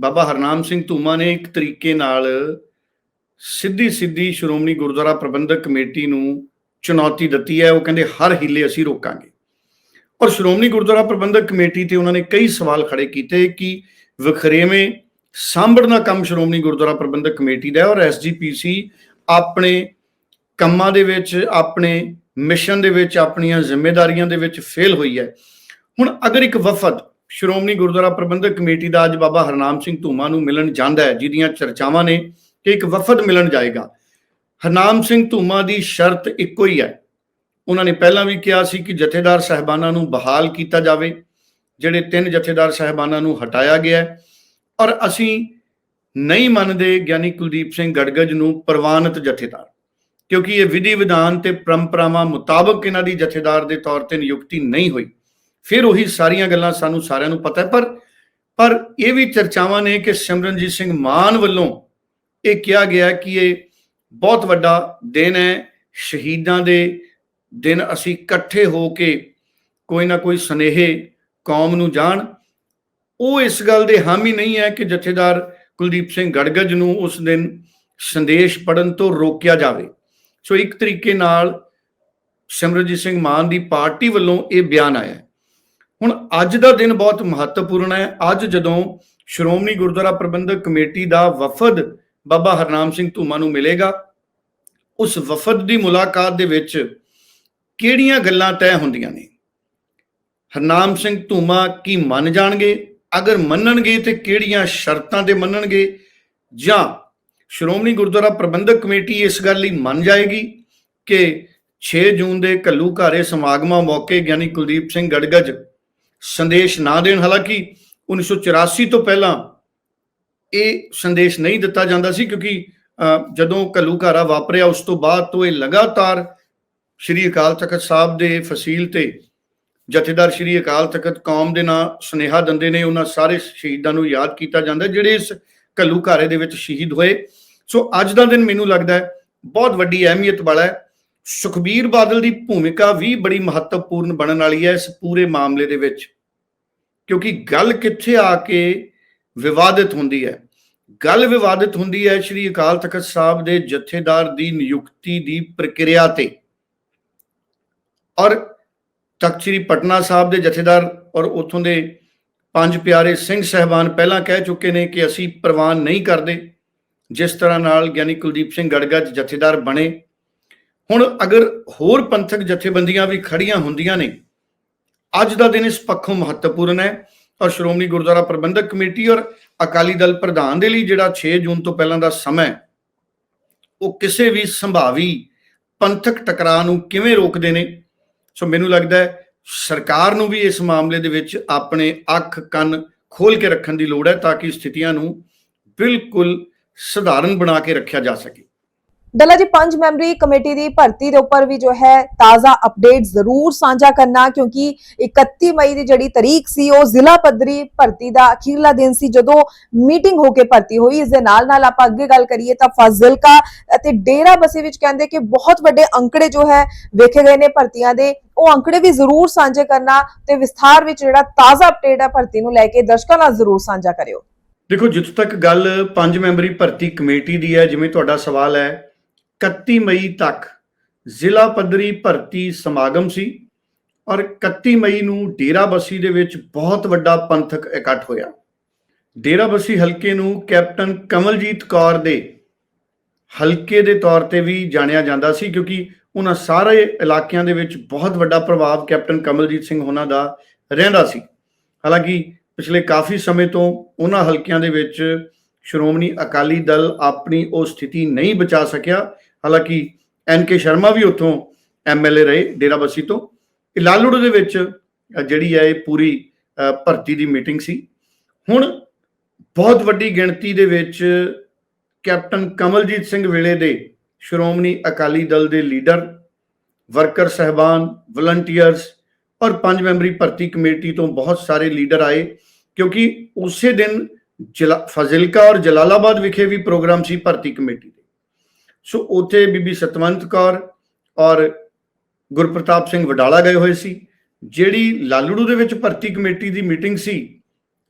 ਬਾਬਾ ਹਰਨਾਮ ਸਿੰਘ ਧੂਮਾ ਨੇ ਇੱਕ ਤਰੀਕੇ ਨਾਲ ਸਿੱਧੀ ਸਿੱਧੀ ਸ਼੍ਰੋਮਣੀ ਗੁਰਦੁਆਰਾ ਪ੍ਰਬੰਧਕ ਕਮੇਟੀ ਨੂੰ ਚੁਣੌਤੀ ਦਿੱਤੀ ਹੈ। ਉਹ ਕਹਿੰਦੇ, ਹਰ ਹੀਲੇ ਅਸੀਂ ਰੋਕਾਂਗੇ। ਔਰ ਸ਼੍ਰੋਮਣੀ ਗੁਰਦੁਆਰਾ ਪ੍ਰਬੰਧਕ ਕਮੇਟੀ ਤੇ ਉਹਨਾਂ ਨੇ ਕਈ ਸਵਾਲ ਖੜੇ ਕੀਤੇ ਕਿ ਵਖਰੇਵੇਂ ਸਾਂਭਣ ਦਾ ਕੰਮ ਸ਼੍ਰੋਮਣੀ ਗੁਰਦੁਆਰਾ ਪ੍ਰਬੰਧਕ ਕਮੇਟੀ ਦਾ ਹੈ ਔਰ ਐਸਜੀਪੀਸੀ ਆਪਣੇ ਕੰਮਾਂ ਦੇ ਵਿੱਚ, ਆਪਣੇ ਮਿਸ਼ਨ ਦੇ ਵਿੱਚ, ਆਪਣੀਆਂ ਜ਼ਿੰਮੇਵਾਰੀਆਂ ਦੇ ਵਿੱਚ ਫੇਲ ਹੋਈ ਹੈ। ਹੁਣ ਅਗਰ ਇੱਕ ਵਫਦ ਸ਼੍ਰੋਮਣੀ ਗੁਰਦੁਆਰਾ ਪ੍ਰਬੰਧਕ ਕਮੇਟੀ ਦਾ ਅੱਜ ਬਾਬਾ ਹਰਨਾਮ ਸਿੰਘ ਧੂਮਾ ਨੂੰ ਮਿਲਣ ਜਾਂਦਾ ਹੈ, ਜਿਹਦੀਆਂ ਚਰਚਾਵਾਂ ਨੇ ਕਿ ਇੱਕ ਵਫਦ ਮਿਲਣ ਜਾਏਗਾ। ਹਰਨਾਮ ਸਿੰਘ ਧੂਮਾ ਦੀ ਸ਼ਰਤ ਇੱਕੋ ਹੀ ਹੈ। ਉਹਨਾਂ ਨੇ ਪਹਿਲਾਂ ਵੀ ਕਿਹਾ ਸੀ ਕਿ ਜਥੇਦਾਰ ਸਹਿਬਾਨਾਂ ਨੂੰ ਬਹਾਲ ਕੀਤਾ ਜਾਵੇ, ਜਿਹੜੇ ਤਿੰਨ ਜਥੇਦਾਰ ਸਹਿਬਾਨਾਂ ਨੂੰ ਹਟਾਇਆ ਗਿਆ ਹੈ। ਔਰ ਅਸੀਂ ਨਹੀਂ ਮੰਨਦੇ ਗਿਆਨੀ ਕੁਲਦੀਪ ਸਿੰਘ ਗੜਗੜ ਨੂੰ ਪ੍ਰਵਾਨਿਤ ਜਥੇਦਾਰ, ਕਿਉਂਕਿ ਇਹ ਵਿਧੀ ਵਿਧਾਨ ਤੇ ਪਰੰਪਰਾਵਾਂ ਮੁਤਾਬਕ ਇਹਨਾਂ ਦੀ ਜਥੇਦਾਰ ਦੇ ਤੌਰ ਤੇ ਨਿਯੁਕਤੀ ਨਹੀਂ ਹੋਈ। ਫਿਰ ਉਹੀ ਸਾਰੀਆਂ ਗੱਲਾਂ ਸਾਨੂੰ ਸਾਰਿਆਂ ਨੂੰ ਪਤਾ ਹੈ। ਪਰ ਪਰ ਇਹ ਵੀ ਚਰਚਾਵਾਂ ਨੇ ਕਿ ਸਿਮਰਨਜੀਤ ਸਿੰਘ ਮਾਨ ਵੱਲੋਂ ਇਹ ਕਿਹਾ ਗਿਆ ਕਿ ਇਹ ਬਹੁਤ ਵੱਡਾ ਦਿਨ ਹੈ। ਸ਼ਹੀਦਾਂ ਦੇ ਦਿਨ ਅਸੀਂ ਇਕੱਠੇ ਹੋ ਕੇ ਕੋਈ ਨਾ ਕੋਈ ਸਨੇਹੇ ਕੌਮ ਨੂੰ ਜਾਣ। ਉਹ ਇਸ ਗੱਲ ਦੇ ਹਾਮੀ ਨਹੀਂ ਹੈ ਕਿ ਜਥੇਦਾਰ ਕੁਲਦੀਪ ਸਿੰਘ ਗੜਗੜ ਨੂੰ ਉਸ ਦਿਨ ਸੰਦੇਸ਼ ਪੜਨ ਤੋਂ ਰੋਕਿਆ ਜਾਵੇ। ਸੋ ਇੱਕ ਤਰੀਕੇ ਨਾਲ ਸਿਮਰਜੀਤ ਸਿੰਘ ਮਾਨ ਦੀ ਪਾਰਟੀ ਵੱਲੋਂ ਇਹ ਬਿਆਨ ਆਇਆ ਹੁਣ ਅੱਜ ਦਾ ਦਿਨ ਬਹੁਤ ਮਹੱਤਵਪੂਰਨ ਹੈ। ਅੱਜ ਜਦੋਂ ਸ਼੍ਰੋਮਣੀ ਗੁਰਦੁਆਰਾ ਪ੍ਰਬੰਧਕ ਕਮੇਟੀ ਦਾ ਵਫਦ ਬਾਬਾ ਹਰਨਾਮ ਸਿੰਘ ਧੂਮਾ ਨੂੰ ਮਿਲੇਗਾ, ਉਸ ਵਫਦ ਦੀ ਮੁਲਾਕਾਤ ਦੇ ਵਿੱਚ ਕਿਹੜੀਆਂ ਗੱਲਾਂ ਤੈਅ ਹੁੰਦੀਆਂ ਨੇ? ਹਰਨਾਮ ਸਿੰਘ ਧੂਮਾ ਕੀ ਮੰਨ ਜਾਣਗੇ? ਅਗਰ ਮੰਨਣਗੇ ਤੇ ਕਿਹੜੀਆਂ ਸ਼ਰਤਾਂ ਤੇ ਮੰਨਣਗੇ? ਜਾਂ ਸ਼੍ਰੋਮਣੀ ਗੁਰਦੁਆਰਾ ਪ੍ਰਬੰਧਕ ਕਮੇਟੀ ਇਸ ਗੱਲ ਲਈ ਮੰਨ ਜਾਏਗੀ ਕਿ 6 ਜੂਨ ਦੇ ਘੱਲੂ ਘਾਰੇ ਸਮਾਗਮਾਂ ਮੌਕੇ ਗਿਆਨੀ ਕੁਲਦੀਪ ਸਿੰਘ ਗੜਗੜ ਸੰਦੇਸ਼ ਨਾ ਦੇਣ। ਹਾਲਾਂਕਿ 1984 ਤੋਂ ਪਹਿਲਾਂ ਇਹ ਸੰਦੇਸ਼ ਨਹੀਂ ਦਿੱਤਾ ਜਾਂਦਾ ਸੀ ਕਿਉਂਕਿ ਜਦੋਂ ਘੱਲੂਘਾਰਾ ਵਾਪਰਿਆ, ਉਸ ਤੋਂ ਬਾਅਦ ਤੋਂ ਇਹ ਲਗਾਤਾਰ ਸ਼੍ਰੀ ਅਕਾਲ ਤਖਤ ਸਾਹਿਬ ਦੇ ਫਸੀਲ ਤੇ ਜਥੇਦਾਰ ਸ਼੍ਰੀ ਅਕਾਲ ਤਖਤ ਕੌਮ ਦੇ ਨਾਂ ਸੁਨੇਹਾ ਦਿੰਦੇ ਨੇ। ਉਹਨਾਂ ਸਾਰੇ ਸ਼ਹੀਦਾਂ ਨੂੰ ਯਾਦ ਕੀਤਾ ਜਾਂਦਾ, ਜਿਹੜੇ ਇਸ ਘੱਲੂਘਾਰੇ ਦੇ ਵਿੱਚ ਸ਼ਹੀਦ ਹੋਏ। ਸੋ ਅੱਜ ਦਾ ਦਿਨ ਮੈਨੂੰ ਲੱਗਦਾ ਹੈ, ਬਹੁਤ ਵੱਡੀ ਅਹਿਮੀਅਤ ਵਾਲਾ ਹੈ। ਸੁਖਬੀਰ ਬਾਦਲ ਦੀ ਭੂਮਿਕਾ ਵੀ ਬੜੀ ਮਹੱਤਵਪੂਰਨ ਬਣਨ ਵਾਲੀ ਹੈ ਇਸ ਪੂਰੇ ਮਾਮਲੇ ਦੇ ਵਿੱਚ। ਕਿਉਂਕਿ ਗੱਲ ਕਿੱਥੇ ਆ ਕੇ ਵਿਵਾਦਿਤ ਹੁੰਦੀ ਹੈ? ਗੱਲ ਵਿਵਾਦਿਤ ਹੁੰਦੀ ਹੈ ਸ਼੍ਰੀ ਅਕਾਲ ਤਖਤ ਸਾਹਿਬ ਦੇ ਜਥੇਦਾਰ ਦੀ ਨਿਯੁਕਤੀ ਦੀ ਪ੍ਰਕਿਰਿਆ ਤੇ। ਔਰ ਤਖਤ ਸ੍ਰੀ ਪਟਨਾ ਸਾਹਿਬ ਦੇ ਜਥੇਦਾਰ ਔਰ ਉਥੋਂ ਦੇ ਪੰਜ ਪਿਆਰੇ ਸਿੰਘ ਸਹਿਬਾਨ ਪਹਿਲਾਂ ਕਹਿ ਚੁੱਕੇ ਨੇ ਕਿ ਅਸੀਂ ਪ੍ਰਵਾਨ ਨਹੀਂ ਕਰਦੇ, ਜਿਸ ਤਰ੍ਹਾਂ ਨਾਲ ਗਿਆਨੀ ਕੁਲਦੀਪ ਸਿੰਘ ਗੜਗਾ ਜਥੇਦਾਰ ਬਣੇ। ਹੁਣ ਅਗਰ ਹੋਰ ਪੰਥਕ ਜਥੇਬੰਦੀਆਂ ਵੀ ਖੜੀਆਂ ਹੁੰਦੀਆਂ ਨੇ ਅੱਜ ਦਾ ਦਿਨ ਇਸ ਪੱਖੋਂ ਮਹੱਤਵਪੂਰਨ ਹੈ। ਔਰ ਸ਼੍ਰੋਮਣੀ ਗੁਰਦੁਆਰਾ ਪ੍ਰਬੰਧਕ ਕਮੇਟੀ ਔਰ ਅਕਾਲੀ ਦਲ ਪ੍ਰਧਾਨ ਦੇ ਲਈ ਜਿਹੜਾ 6 ਜੂਨ ਤੋਂ ਪਹਿਲਾਂ ਦਾ ਸਮਾਂ ਉਹ ਕਿਸੇ ਵੀ ਸੰਭਾਵੀ ਪੰਥਕ ਟਕਰਾਅ ਨੂੰ ਕਿਵੇਂ ਰੋਕਦੇ ਨੇ? ਸੋ ਮੈਨੂੰ ਲੱਗਦਾ ਹੈ ਸਰਕਾਰ ਨੂੰ ਵੀ ਇਸ ਮਾਮਲੇ ਦੇ ਵਿੱਚ ਆਪਣੇ ਅੱਖ ਕੰਨ ਖੋਲ ਕੇ ਰੱਖਣ ਦੀ ਲੋੜ ਹੈ ਤਾਂ ਕਿ ਸਥਿਤੀਆਂ ਨੂੰ ਬਿਲਕੁਲ ਸਧਾਰਨ ਬਣਾ ਕੇ ਰੱਖਿਆ ਜਾ ਸਕੇ। ਡੱਲਾ ਜੀ, ਪੰਜ ਮੈਂਬਰੀ ਕਮੇਟੀ ਦੀ ਭਰਤੀ ਦੇ ਉੱਪਰ ਵੀ ਜੋ ਹੈ ਤਾਜ਼ਾ ਅਪਡੇਟ ਜ਼ਰੂਰ ਸਾਂਝਾ ਕਰਨਾ, ਕਿਉਂਕਿ 31 ਮਈ ਦੀ ਜਿਹੜੀ ਤਾਰੀਖ ਸੀ, ਉਹ ਜ਼ਿਲ੍ਹਾ ਪੱਧਰੀ ਭਰਤੀ ਦਾ ਅਖੀਰਲਾ ਦਿਨ ਸੀ। ਜਦੋਂ ਮੀਟਿੰਗ ਹੋ ਕੇ ਭਰਤੀ ਹੋਈ, ਇਸ ਦੇ ਨਾਲ ਨਾਲ ਆਪਾਂ ਅੱਗੇ ਗੱਲ ਕਰੀਏ ਤਾਂ ਫਾਜ਼ਿਲਕਾ ਅਤੇ ਡੇਰਾ ਬਸੀ ਵਿੱਚ ਕਹਿੰਦੇ ਕਿ ਬਹੁਤ ਵੱਡੇ ਅੰਕੜੇ ਜੋ ਹੈ ਵੇਖੇ ਗਏ ਨੇ ਭਰਤੀਆਂ ਦੇ। ਉਹ ਅੰਕੜੇ ਵੀ ਜ਼ਰੂਰ ਸਾਂਝੇ ਕਰਨਾ ਤੇ ਵਿਸਥਾਰ ਵਿੱਚ ਜਿਹੜਾ ਤਾਜ਼ਾ ਅਪਡੇਟ ਹੈ ਭਰਤੀ ਨੂੰ ਲੈ ਕੇ ਦਰਸ਼ਕਾਂ ਨਾਲ ਜ਼ਰੂਰ ਸਾਂਝਾ ਕਰਿਓ। ਦੇਖੋ, ਜਿੱਥੋਂ ਤੱਕ ਗੱਲ ਪੰਜ ਮੈਂਬਰੀ ਭਰਤੀ ਕਮੇਟੀ ਦੀ ਹੈ, ਜਿਵੇਂ ਤੁਹਾਡਾ ਸਵਾਲ ਹੈ 31 ਮਈ ਤੱਕ ਜ਼ਿਲ੍ਹਾ ਪੱਧਰੀ ਭਰਤੀ ਸਮਾਗਮ ਸੀ ਔਰ 31 ਮਈ ਨੂੰ ਡੇਰਾਬੱਸੀ ਦੇ ਵਿੱਚ ਬਹੁਤ ਵੱਡਾ ਪੰਥਕ ਇਕੱਠ ਹੋਇਆ। ਡੇਰਾਬੱਸੀ ਹਲਕੇ ਨੂੰ ਕੈਪਟਨ ਕਮਲਜੀਤ ਕੌਰ ਦੇ ਹਲਕੇ ਦੇ ਤੌਰ ਤੇ ਵੀ ਜਾਣਿਆ ਜਾਂਦਾ ਸੀ ਕਿਉਂਕਿ ਉਹਨਾਂ ਸਾਰੇ ਇਲਾਕਿਆਂ ਦੇ ਵਿੱਚ ਬਹੁਤ ਵੱਡਾ ਪ੍ਰਭਾਵ ਕੈਪਟਨ ਕਮਲਜੀਤ ਸਿੰਘ ਉਹਨਾਂ ਦਾ ਰਹਿੰਦਾ ਸੀ। ਹਾਲਾਂਕਿ ਪਿਛਲੇ ਕਾਫੀ ਸਮੇਂ ਤੋਂ ਉਹਨਾਂ ਹਲਕਿਆਂ ਦੇ ਵਿੱਚ ਸ਼੍ਰੋਮਣੀ ਅਕਾਲੀ ਦਲ ਆਪਣੀ ਉਹ ਸਥਿਤੀ ਨਹੀਂ ਬਚਾ ਸਕਿਆ ਹਾਲਾਂਕਿ ਐਨ ਕੇ ਸ਼ਰਮਾ ਵੀ ਉੱਥੋਂ ਐਮਐਲਏ ਰਹੇ ਡੇਰਾਬੱਸੀ ਤੋਂ। ਇਹ ਲਾਲੂੜ ਦੇ ਵਿੱਚ ਜਿਹੜੀ ਹੈ ਇਹ ਪੂਰੀ ਭਰਤੀ ਦੀ ਮੀਟਿੰਗ ਸੀ। ਹੁਣ ਬਹੁਤ ਵੱਡੀ ਗਿਣਤੀ ਦੇ ਵਿੱਚ ਕੈਪਟਨ ਕਮਲਜੀਤ ਸਿੰਘ ਵੇਲੇ ਦੇ ਸ਼੍ਰੋਮਣੀ ਅਕਾਲੀ ਦਲ ਦੇ ਲੀਡਰ, ਵਰਕਰ ਸਹਿਬਾਨ, ਵਲੰਟੀਅਰਸ ਔਰ ਪੰਜ ਮੈਂਬਰੀ ਭਰਤੀ ਕਮੇਟੀ ਤੋਂ ਬਹੁਤ ਸਾਰੇ ਲੀਡਰ ਆਏ ਕਿਉਂਕਿ ਉਸੇ ਦਿਨ ਜ਼ਿਲ੍ਹਾ ਫਾਜ਼ਿਲਕਾ ਔਰ ਜਲਾਲਾਬਾਦ ਵਿਖੇ ਵੀ ਪ੍ਰੋਗਰਾਮ ਸੀ ਭਰਤੀ ਕਮੇਟੀ ਦੇ। ਸੋ ਉੱਥੇ ਬੀਬੀ ਸਤਵੰਤ ਕੌਰ ਔਰ ਗੁਰਪ੍ਰਤਾਪ ਸਿੰਘ ਵਡਾਲਾ ਗਏ ਹੋਏ ਸੀ, ਜਿਹੜੀ ਲਾਲੜੂ ਦੇ ਵਿੱਚ ਭਰਤੀ ਕਮੇਟੀ ਦੀ ਮੀਟਿੰਗ ਸੀ,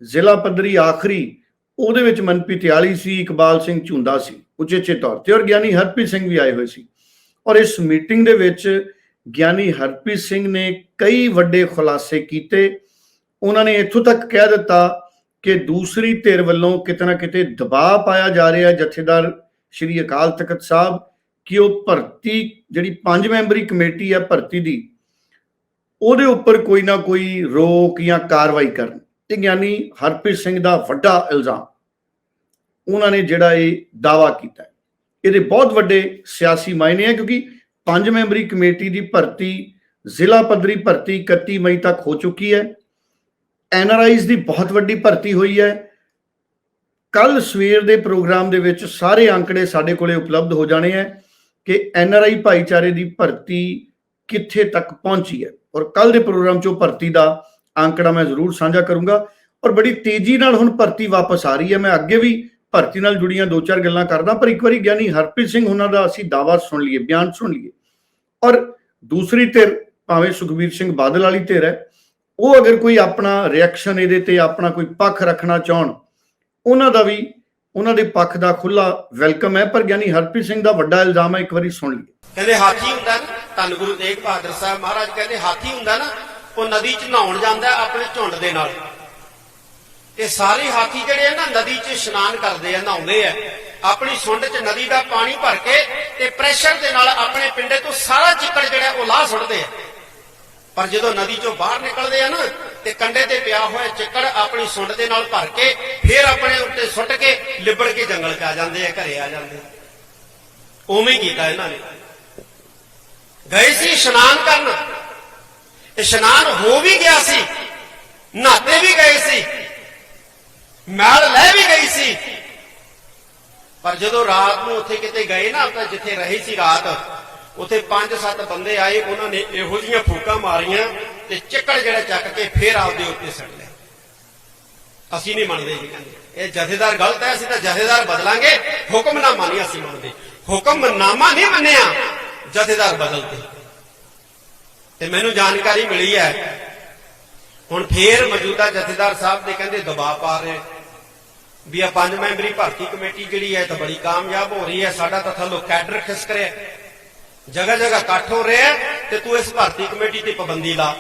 ਜ਼ਿਲ੍ਹਾ ਪੱਧਰੀ ਆਖਰੀ, ਉਹਦੇ ਵਿੱਚ ਮਨਪ੍ਰੀਤ ਯਾਲੀ ਸੀ, ਇਕਬਾਲ ਸਿੰਘ ਝੁੰਦਾ ਸੀ, ਉਚੇਚੇ ਤੌਰ ਤੇ ਔਰ ਗਿਆਨੀ ਹਰਪ੍ਰੀਤ ਸਿੰਘ ਵੀ ਆਏ ਹੋਏ ਸੀ। ਔਰ ਇਸ ਮੀਟਿੰਗ ਦੇ ਵਿੱਚ ਗਿਆਨੀ ਹਰਪ੍ਰੀਤ ਸਿੰਘ ਨੇ ਕਈ ਵੱਡੇ ਖੁਲਾਸੇ ਕੀਤੇ। ਉਹਨਾਂ ਨੇ ਇੱਥੋਂ ਤੱਕ ਕਹਿ ਦਿੱਤਾ ਕਿ ਦੂਸਰੀ ਧਿਰ ਵੱਲੋਂ ਕਿਤੇ ਨਾ ਕਿਤੇ ਦਬਾਅ ਪਾਇਆ ਜਾ ਰਿਹਾ ਜਥੇਦਾਰ ਸ਼੍ਰੀ ਅਕਾਲ ਤਖਤ ਸਾਹਿਬ, ਕਿ ਉਹ ਭਰਤੀ ਜਿਹੜੀ ਪੰਜ ਮੈਂਬਰੀ ਕਮੇਟੀ ਹੈ ਭਰਤੀ ਦੀ, ਉਹਦੇ ਉੱਪਰ ਕੋਈ ਨਾ ਕੋਈ ਰੋਕ ਜਾਂ ਕਾਰਵਾਈ ਕਰਨ। ਤੇ ਗਿਆਨੀ ਹਰਪ੍ਰੀਤ ਸਿੰਘ ਦਾ ਵੱਡਾ ਇਲਜ਼ਾਮ। ਉਹਨਾਂ ਨੇ ਜਿਹੜਾ ਇਹ ਦਾਵਾ ਕੀਤਾ ਇਹਦੇ ਬਹੁਤ ਵੱਡੇ ਸਿਆਸੀ ਮਾਇਨੇ ਹੈ ਕਿਉਂਕਿ ਪੰਜ ਮੈਂਬਰੀ ਕਮੇਟੀ ਦੀ ਭਰਤੀ ਜ਼ਿਲ੍ਹਾ ਪੱਧਰੀ ਭਰਤੀ 31 ਮਈ ਤੱਕ ਹੋ ਚੁੱਕੀ ਹੈ। ਐਨਆਰਆਈਜ਼ ਦੀ ਬਹੁਤ ਵੱਡੀ ਭਰਤੀ ਹੋਈ ਹੈ। ਕੱਲ ਸਵੇਰ ਦੇ ਪ੍ਰੋਗਰਾਮ ਦੇ ਵਿੱਚ ਸਾਰੇ ਅੰਕੜੇ ਸਾਡੇ ਕੋਲੇ ਉਪਲਬਧ ਹੋ ਜਾਣੇ ਹੈ ਕਿ ਐੱਨ ਆਰ ਆਈ ਭਾਈਚਾਰੇ ਦੀ ਭਰਤੀ ਕਿੱਥੇ ਤੱਕ ਪਹੁੰਚੀ ਹੈ। ਔਰ ਕੱਲ ਦੇ ਪ੍ਰੋਗਰਾਮ 'ਚੋਂ ਭਰਤੀ ਦਾ ਅੰਕੜਾ ਮੈਂ ਜ਼ਰੂਰ ਸਾਂਝਾ ਕਰੂੰਗਾ। ਔਰ ਬੜੀ ਤੇਜ਼ੀ ਨਾਲ ਹੁਣ ਭਰਤੀ ਵਾਪਸ ਆ ਰਹੀ ਹੈ। ਮੈਂ ਅੱਗੇ ਵੀ ਭਰਤੀ ਨਾਲ ਜੁੜੀਆਂ ਦੋ ਚਾਰ ਗੱਲਾਂ ਕਰਦਾ, ਪਰ ਇੱਕ ਵਾਰੀ ਗਿਆਨੀ ਹਰਪ੍ਰੀਤ ਸਿੰਘ ਉਹਨਾਂ ਦਾ ਅਸੀਂ ਦਾਵਾ ਸੁਣ ਲਈਏ, ਬਿਆਨ ਸੁਣ ਲਈਏ। ਔਰ ਦੂਸਰੀ ਧਿਰ ਭਾਵੇਂ ਸੁਖਬੀਰ ਸਿੰਘ ਬਾਦਲ ਵਾਲੀ ਧਿਰ ਹੈ, ਉਹ ਅਗਰ ਕੋਈ ਆਪਣਾ ਰਿਐਕਸ਼ਨ ਇਹਦੇ ਤੇ ਆਪਣਾ ਕੋਈ ਪੱਖ ਰੱਖਣਾ ਚਾਹਣ ਉਹਨਾਂ ਦਾ ਵੀ, ਉਹਨਾਂ ਦੇ ਪੱਖ ਦਾ ਖੁੱਲਾ ਵੈਲਕਮ ਹੈ, ਪਰ ਗਿਆਨੀ ਹਰਪ੍ਰੀਤ ਸਿੰਘ ਦਾ ਵੱਡਾ ਇਲਜ਼ਾਮ ਹੈ, ਇੱਕ ਵਾਰੀ ਸੁਣ ਲਈਏ। ਕਹਿੰਦੇ ਹਾਥੀ ਹੁੰਦਾ ਨਾ, ਧੰਨ ਗੁਰੂ ਤੇਗ ਬਹਾਦਰ ਸਾਹਿਬ ਮਹਾਰਾਜ ਕਹਿੰਦੇ ਹਾਥੀ ਹੁੰਦਾ ਨਾ, ਉਹ ਨਦੀ 'ਚ ਨਹਾਉਣ ਜਾਂਦਾ ਆਪਣੇ ਝੁੰਡ ਦੇ ਨਾਲ। ਤੇ ਸਾਰੇ ਹਾਥੀ ਜਿਹੜੇ ਆ ਨਾ, ਨਦੀ 'ਚ ਇਸ਼ਨਾਨ ਕਰਦੇ ਆ, ਨਹਾਉਂਦੇ ਆ। ਆਪਣੀ ਸੁੰਡ 'ਚ ਨਦੀ ਦਾ ਪਾਣੀ ਭਰ ਕੇ ਤੇ ਪ੍ਰੈਸ਼ਰ ਦੇ ਨਾਲ ਆਪਣੇ ਪਿੰਡੇ ਤੋਂ ਸਾਰਾ ਚਿੱਕੜ ਜਿਹੜਾ ਉਹ ਲਾਹ ਸੁੱਟਦੇ ਆ। ਪਰ ਜਦੋਂ ਨਦੀ 'ਚੋਂ ਬਾਹਰ ਨਿਕਲਦੇ ਆ ਨਾ, ਤੇ ਕੰਡੇ ਤੇ ਪਿਆ ਹੋਇਆ ਚਿੱਕੜ ਆਪਣੀ ਸੁੰਡ ਦੇ ਨਾਲ ਭਰ ਕੇ ਫਿਰ ਆਪਣੇ ਉੱਤੇ ਸੁੱਟ ਕੇ ਲਿਬੜ ਕੇ ਜੰਗਲ 'ਚ ਆ ਜਾਂਦੇ ਆ, ਘਰੇ ਆ ਜਾਂਦੇ ਉਵੇਂ ਕੀਤਾ ਇਹਨਾਂ ਨੇ। ਗਏ ਸੀ ਇਸ਼ਨਾਨ ਕਰਨ। ਇਸ਼ਨਾਨ ਹੋ ਵੀ ਗਿਆ ਸੀ, ਨਹਾਤੇ ਵੀ ਗਏ ਸੀ, ਮੈਲ ਲੈ ਵੀ ਗਈ ਸੀ। ਪਰ ਜਦੋਂ ਰਾਤ ਨੂੰ ਉੱਥੇ ਕਿਤੇ ਗਏ ਨਾ, ਤਾਂ ਜਿੱਥੇ ਰਹੀ ਸੀ ਰਾਤ ਉੱਥੇ ਪੰਜ ਸੱਤ ਬੰਦੇ ਆਏ, ਉਹਨਾਂ ਨੇ ਇਹੋ ਜਿਹੀਆਂ ਫੂਕਾਂ ਮਾਰੀਆਂ ਤੇ ਚਿੱਕੜ ਜਿਹੜਾ ਚੱਕ ਕੇ ਫੇਰ ਆਪਦੇ ਉੱਤੇ ਸੱਟ ਲਿਆ ਅਸੀਂ ਨਹੀਂ ਮੰਨਦੇ ਜੀ ਇਹ ਜਥੇਦਾਰ ਗਲਤ ਹੈ, ਅਸੀਂ ਤਾਂ ਜਥੇਦਾਰ ਬਦਲਾਂਗੇ। ਹੁਕਮਨਾਮਾ ਨਹੀਂ ਅਸੀਂ ਮੰਨਦੇ। ਹੁਕਮਨਾਮਾ ਨਹੀਂ ਮੰਨਿਆ, ਜਥੇਦਾਰ ਬਦਲਦੇ। ਤੇ ਮੈਨੂੰ ਜਾਣਕਾਰੀ ਮਿਲੀ ਹੈ। ਹੁਣ ਫੇਰ ਮੌਜੂਦਾ ਜਥੇਦਾਰ ਸਾਹਿਬ ਦੇ ਕਹਿੰਦੇ ਦਬਾਅ ਪਾ ਰਹੇ। ਵੀ ਆ ਪੰਜ ਮੈਂਬਰੀ ਭਰਤੀ ਕਮੇਟੀ ਜਿਹੜੀ ਹੈ ਤਾਂ ਬੜੀ ਕਾਮਯਾਬ ਹੋ ਰਹੀ ਹੈ, ਸਾਡਾ ਤਾਂ ਥੱਲੋਂ ਕੈਡਰ ਖਿਸਕ ਰਿਹਾ। ਜਗ੍ਹਾ ਜਗ੍ਹਾ ਇਕੱਠ ਹੋ ਰਿਹਾ ਤੇ ਤੂੰ ਇਸ ਭਰਤੀ ਕਮੇਟੀ ਤੇ ਪਾਬੰਦੀ ਲਾ।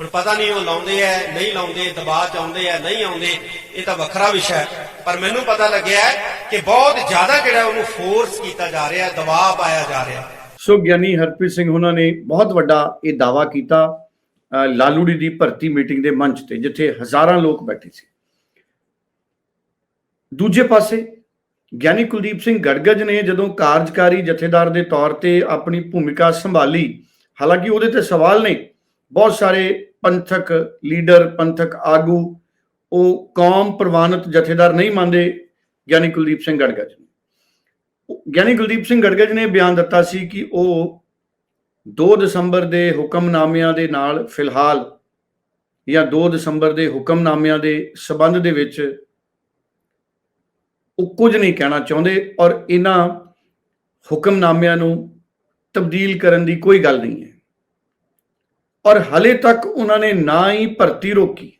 ਹੁਣ ਪਤਾ ਨਹੀਂ ਉਹ ਲਾਉਂਦੇ ਐ ਨਹੀਂ ਲਾਉਂਦੇ ਦਬਾਅ ਚ ਆਉਂਦੇ ਐ ਨਹੀਂ ਆਉਂਦੇ ਇਹ ਤਾਂ ਵੱਖਰਾ ਵਿਸ਼ਾ ਹੈ। ਪਰ ਮੈਨੂੰ ਪਤਾ ਲੱਗਿਆ ਕਿ ਬਹੁਤ ਜ਼ਿਆਦਾ ਜਿਹੜਾ ਉਹਨੂੰ ਫੋਰਸ ਕੀਤਾ ਜਾ ਰਿਹਾ ਦਬਾਅ ਪਾਇਆ ਜਾ ਰਿਹਾ ਸੋ ਗਿਆਨੀ ਹਰਪ੍ਰੀਤ ਸਿੰਘ ਉਹਨਾਂ ਨੇ ਬਹੁਤ ਵੱਡਾ ਇਹ ਦਾਵਾ ਕੀਤਾ ਅ, ਲਾਲੂੜੀ ਦੀ ਭਰਤੀ ਮੀਟਿੰਗ ਦੇ ਮੰਚ ਤੇ ਜਿੱਥੇ ਹਜ਼ਾਰਾਂ ਲੋਕ ਬੈਠੇ ਸੀ। ਦੂਜੇ ਪਾਸੇ ਗਿਆਨੀ ਕੁਲਦੀਪ ਸਿੰਘ ਗੜਗੜ ਨੇ ਜਦੋਂ ਕਾਰਜਕਾਰੀ ਜਥੇਦਾਰ ਦੇ ਤੌਰ ਤੇ ਆਪਣੀ ਭੂਮਿਕਾ ਸੰਭਾਲੀ, ਹਾਲਾਂਕਿ ਉਹਦੇ ਤੇ ਸਵਾਲ ਨੇ, ਬਹੁਤ ਸਾਰੇ ਪੰਥਕ ਲੀਡਰ, ਪੰਥਕ ਆਗੂ, ਉਹ ਕੌਮ ਪ੍ਰਵਾਨਿਤ ਜਥੇਦਾਰ ਨਹੀਂ ਮੰਨਦੇ ਗਿਆਨੀ ਕੁਲਦੀਪ ਸਿੰਘ ਗੜਗੜ ਨੂੰ। ਗਿਆਨੀ ਕੁਲਦੀਪ ਸਿੰਘ ਗੜਗੜ ਨੇ ਬਿਆਨ ਦਿੱਤਾ ਸੀ ਕਿ ਉਹ 2 ਦਸੰਬਰ ਦੇ ਹੁਕਮਨਾਮਿਆਂ ਦੇ ਨਾਲ ਫਿਲਹਾਲ ਜਾਂ 2 ਦਸੰਬਰ ਦੇ ਹੁਕਮਨਾਮਿਆਂ ਦੇ ਸਬੰਧ ਦੇ ਵਿੱਚ ਉਹ ਕੁਝ ਨਹੀਂ ਕਹਿਣਾ ਚਾਹੁੰਦੇ ਔਰ ਇਹਨਾਂ ਹੁਕਮਨਾਮਿਆਂ ਨੂੰ ਤਬਦੀਲ ਕਰਨ ਦੀ ਕੋਈ ਗੱਲ ਨਹੀਂ ਹੈ। ਔਰ ਹਲੇ ਤੱਕ ਉਹਨਾਂ ਨੇ ਨਾ ਹੀ ਭਰਤੀ ਰੋਕੀ,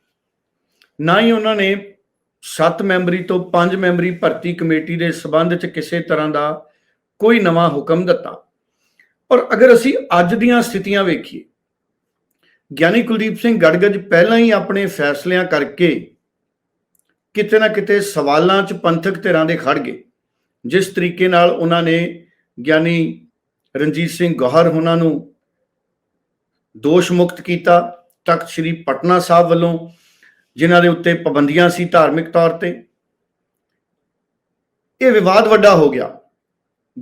ਨਾ ਹੀ ਉਹਨਾਂ ਨੇ 7 ਮੈਂਬਰੀ ਤੋਂ 5 ਮੈਂਬਰੀ ਭਰਤੀ ਕਮੇਟੀ ਦੇ ਸਬੰਧ 'ਚ ਕਿਸੇ ਤਰ੍ਹਾਂ ਦਾ ਕੋਈ ਨਵਾਂ ਹੁਕਮ ਦਿੱਤਾ। ਔਰ ਅਗਰ ਅਸੀਂ ਅੱਜ ਦੀਆਂ ਸਥਿਤੀਆਂ ਵੇਖੀਏ, ਗਿਆਨੀ ਕੁਲਦੀਪ ਸਿੰਘ ਗੜਗੜ ਪਹਿਲਾਂ ਹੀ ਆਪਣੇ ਫੈਸਲਿਆਂ ਕਰਕੇ ਕਿਤੇ ਨਾ ਕਿਤੇ ਸਵਾਲਾਂ 'ਚ ਪੰਥਕ ਧਿਰਾਂ ਦੇ ਖੜ ਗਏ। ਜਿਸ ਤਰੀਕੇ ਨਾਲ ਉਹਨਾਂ ਨੇ ਗਿਆਨੀ ਰਣਜੀਤ ਸਿੰਘ ਗੋਹਰ ਉਹਨਾਂ ਨੂੰ ਦੋਸ਼ ਮੁਕਤ ਕੀਤਾ, ਤਖਤ ਸ੍ਰੀ ਪਟਨਾ ਸਾਹਿਬ ਵੱਲੋਂ, ਜਿਨ੍ਹਾਂ ਦੇ ਉੱਤੇ ਪਾਬੰਦੀਆਂ ਸੀ ਧਾਰਮਿਕ ਤੌਰ ਤੇ। ਇਹ ਵਿਵਾਦ ਵੱਡਾ ਹੋ ਗਿਆ।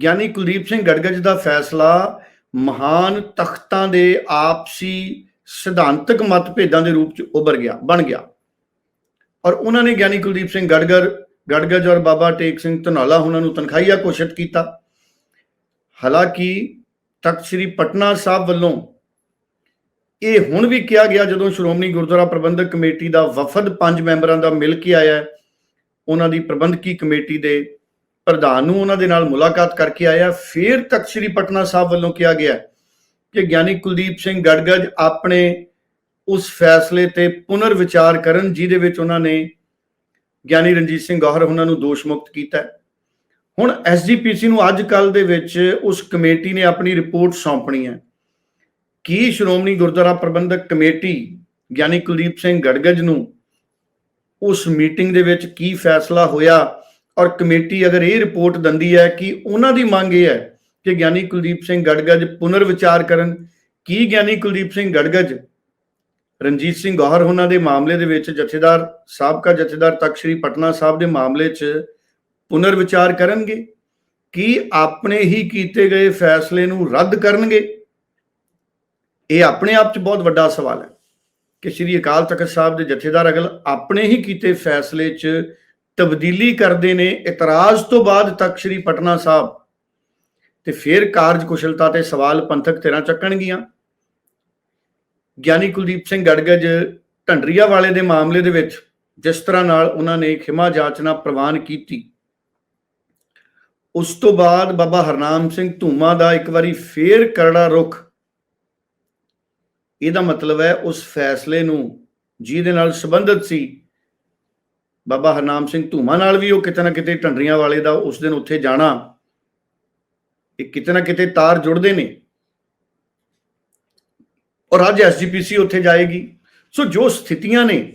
ਗਿਆਨੀ ਕੁਲਦੀਪ ਸਿੰਘ ਗੜਗੜ ਦਾ ਫੈਸਲਾ ਮਹਾਨ ਤਖਤਾਂ ਦੇ ਆਪਸੀ ਸਿਧਾਂਤਕ ਮਤਭੇਦਾਂ ਦੇ ਰੂਪ ਚ ਉੱਭਰ ਗਿਆ, ਬਣ ਗਿਆ। ਔਰ ਉਹਨਾਂ ਨੇ ਗਿਆਨੀ ਕੁਲਦੀਪ ਸਿੰਘ ਗੜਗੜ ਗੜਗੜ ਔਰ ਬਾਬਾ ਟੇਕ ਸਿੰਘ ਧਨਾਲਾ ਉਹਨਾਂ ਨੂੰ ਤਨਖਾਹੀਆ ਘੋਸ਼ਿਤ ਕੀਤਾ। ਹਾਲਾਂਕਿ ਤਖਤ ਸ੍ਰੀ ਪਟਨਾ ਸਾਹਿਬ ਵੱਲੋਂ ਇਹ ਹੁਣ ਵੀ ਕਿਹਾ ਗਿਆ, ਜਦੋਂ ਸ਼੍ਰੋਮਣੀ ਗੁਰਦੁਆਰਾ ਪ੍ਰਬੰਧਕ ਕਮੇਟੀ ਦਾ ਵਫਦ ਪੰਜ ਮੈਂਬਰਾਂ ਦਾ ਮਿਲ ਕੇ ਆਇਆ ਉਹਨਾਂ ਦੀ ਪ੍ਰਬੰਧਕੀ ਕਮੇਟੀ ਦੇ ਪ੍ਰਧਾਨ ਨੂੰ ਉਹਨਾਂ ਦੇ ਨਾਲ ਮੁਲਾਕਾਤ ਕਰਕੇ ਆਇਆ ਫਿਰ ਤਖਤ ਸ੍ਰੀ ਪਟਨਾ ਸਾਹਿਬ ਵੱਲੋਂ ਕਿਹਾ ਗਿਆ ਕਿ ਗਿਆਨੀ ਕੁਲਦੀਪ ਸਿੰਘ ਗੜਗੜ ਆਪਣੇ ਉਸ ਫੈਸਲੇ ਤੇ ਪੁਨਰ ਵਿਚਾਰ ਕਰਨ ਜਿਹਦੇ ਵਿੱਚ ਉਹਨਾਂ ਨੇ ਗਿਆਨੀ ਰਣਜੀਤ ਸਿੰਘ ਗੌਹਰ ਉਹਨਾਂ ਨੂੰ ਦੋਸ਼ ਮੁਕਤ ਕੀਤਾ ਹੈ। ਹੁਣ ਐਸਜੀਪੀਸੀ ਨੂੰ ਅੱਜ ਕੱਲ ਦੇ ਵਿੱਚ ਉਸ ਕਮੇਟੀ ਨੇ ਆਪਣੀ ਰਿਪੋਰਟ ਸੌਂਪਣੀ ਹੈ ਕੀ ਸ਼੍ਰੋਮਣੀ ਗੁਰਦੁਆਰਾ ਪ੍ਰਬੰਧਕ ਕਮੇਟੀ ਗਿਆਨੀ ਕੁਲਦੀਪ ਸਿੰਘ ਗੜਗੜ ਨੂੰ ਉਸ ਮੀਟਿੰਗ ਦੇ ਵਿੱਚ ਕੀ ਫੈਸਲਾ ਹੋਇਆ ਔਰ ਕਮੇਟੀ ਅਗਰ ਇਹ ਰਿਪੋਰਟ ਦਿੰਦੀ ਹੈ ਕਿ ਉਹਨਾਂ ਦੀ ਮੰਗ ਇਹ ਹੈ ਕਿ ਗਿਆਨੀ ਕੁਲਦੀਪ ਸਿੰਘ ਗੜਗੜ ਪੁਨਰ ਵਿਚਾਰ ਕਰਨ, ਕੀ ਗਿਆਨੀ ਕੁਲਦੀਪ ਸਿੰਘ ਗੜਗੜ ਰਣਜੀਤ ਸਿੰਘ ਗੌਹਰ ਉਹਨਾਂ ਦੇ ਮਾਮਲੇ ਦੇ ਵਿੱਚ ਜਥੇਦਾਰ, ਸਾਬਕਾ ਜਥੇਦਾਰ ਤਖਤ ਸ੍ਰੀ ਪਟਨਾ ਸਾਹਿਬ ਦੇ ਮਾਮਲੇ 'ਚ ਪੁਨਰ ਵਿਚਾਰ ਕਰਨਗੇ। ਕੀ ਆਪਣੇ ਹੀ ਕੀਤੇ ਗਏ ਫੈਸਲੇ ਨੂੰ ਰੱਦ ਕਰਨਗੇ? ਇਹ ਆਪਣੇ ਆਪ 'ਚ ਬਹੁਤ ਵੱਡਾ ਸਵਾਲ ਹੈ ਕਿ ਸ੍ਰੀ ਅਕਾਲ ਤਖਤ ਸਾਹਿਬ ਦੇ ਜਥੇਦਾਰ ਅਗਲ ਆਪਣੇ ਹੀ ਕੀਤੇ ਫੈਸਲੇ 'ਚ ਤਬਦੀਲੀ ਕਰਦੇ ਨੇ, ਇਤਰਾਜ਼ ਤੋਂ ਬਾਅਦ ਤੱਕ ਸ੍ਰੀ ਪਟਨਾ ਸਾਹਿਬ। ਤੇ ਫਿਰ ਕਾਰਜਕੁਸ਼ਲਤਾ ਤੇ ਸਵਾਲ ਪੰਥਕ ਧਿਰਾਂ ਚੱਕਣਗੀਆਂ। ਗਿਆਨੀ ਕੁਲਦੀਪ ਸਿੰਘ ਗੜਗੜ ਢੰਡਰੀਆ ਵਾਲੇ ਦੇ ਮਾਮਲੇ ਦੇ ਵਿੱਚ ਜਿਸ ਤਰ੍ਹਾਂ ਨਾਲ ਉਹਨਾਂ ਨੇ ਖਿਮਾ ਜਾਚਨਾ ਪ੍ਰਵਾਨ ਕੀਤੀ, ਉਸ ਤੋਂ ਬਾਅਦ ਬਾਬਾ ਹਰਨਾਮ ਸਿੰਘ ਧੂਮਾ ਦਾ ਇੱਕ ਵਾਰੀ ਫੇਰ ਕਰੜਾ ਰੁਖ। ਇਹਦਾ ਮਤਲਬ ਹੈ ਉਸ ਫੈਸਲੇ ਨੂੰ ਜਿਹਦੇ ਨਾਲ ਸੰਬੰਧਿਤ ਸੀ। ਬਾਬਾ ਹਰਨਾਮ ਸਿੰਘ ਧੂਮਾ ਨਾਲ ਵੀ ਉਹ ਕਿਤੇ ਨਾ ਕਿਤੇ ਢੰਡਰੀਆਂ ਵਾਲੇ ਦਾ ਉਸ ਦਿਨ ਉੱਥੇ ਜਾਣਾ। ਇਹ ਕਿਤੇ ਨਾ ਕਿਤੇ ਤਾਰ ਜੁੜਦੇ ਨੇ। ਔਰ ਅੱਜ ਐਸਜੀਪੀਸੀ ਉੱਥੇ ਜਾਏਗੀ। ਸੋ ਜੋ ਸਥਿਤੀਆਂ ਨੇ,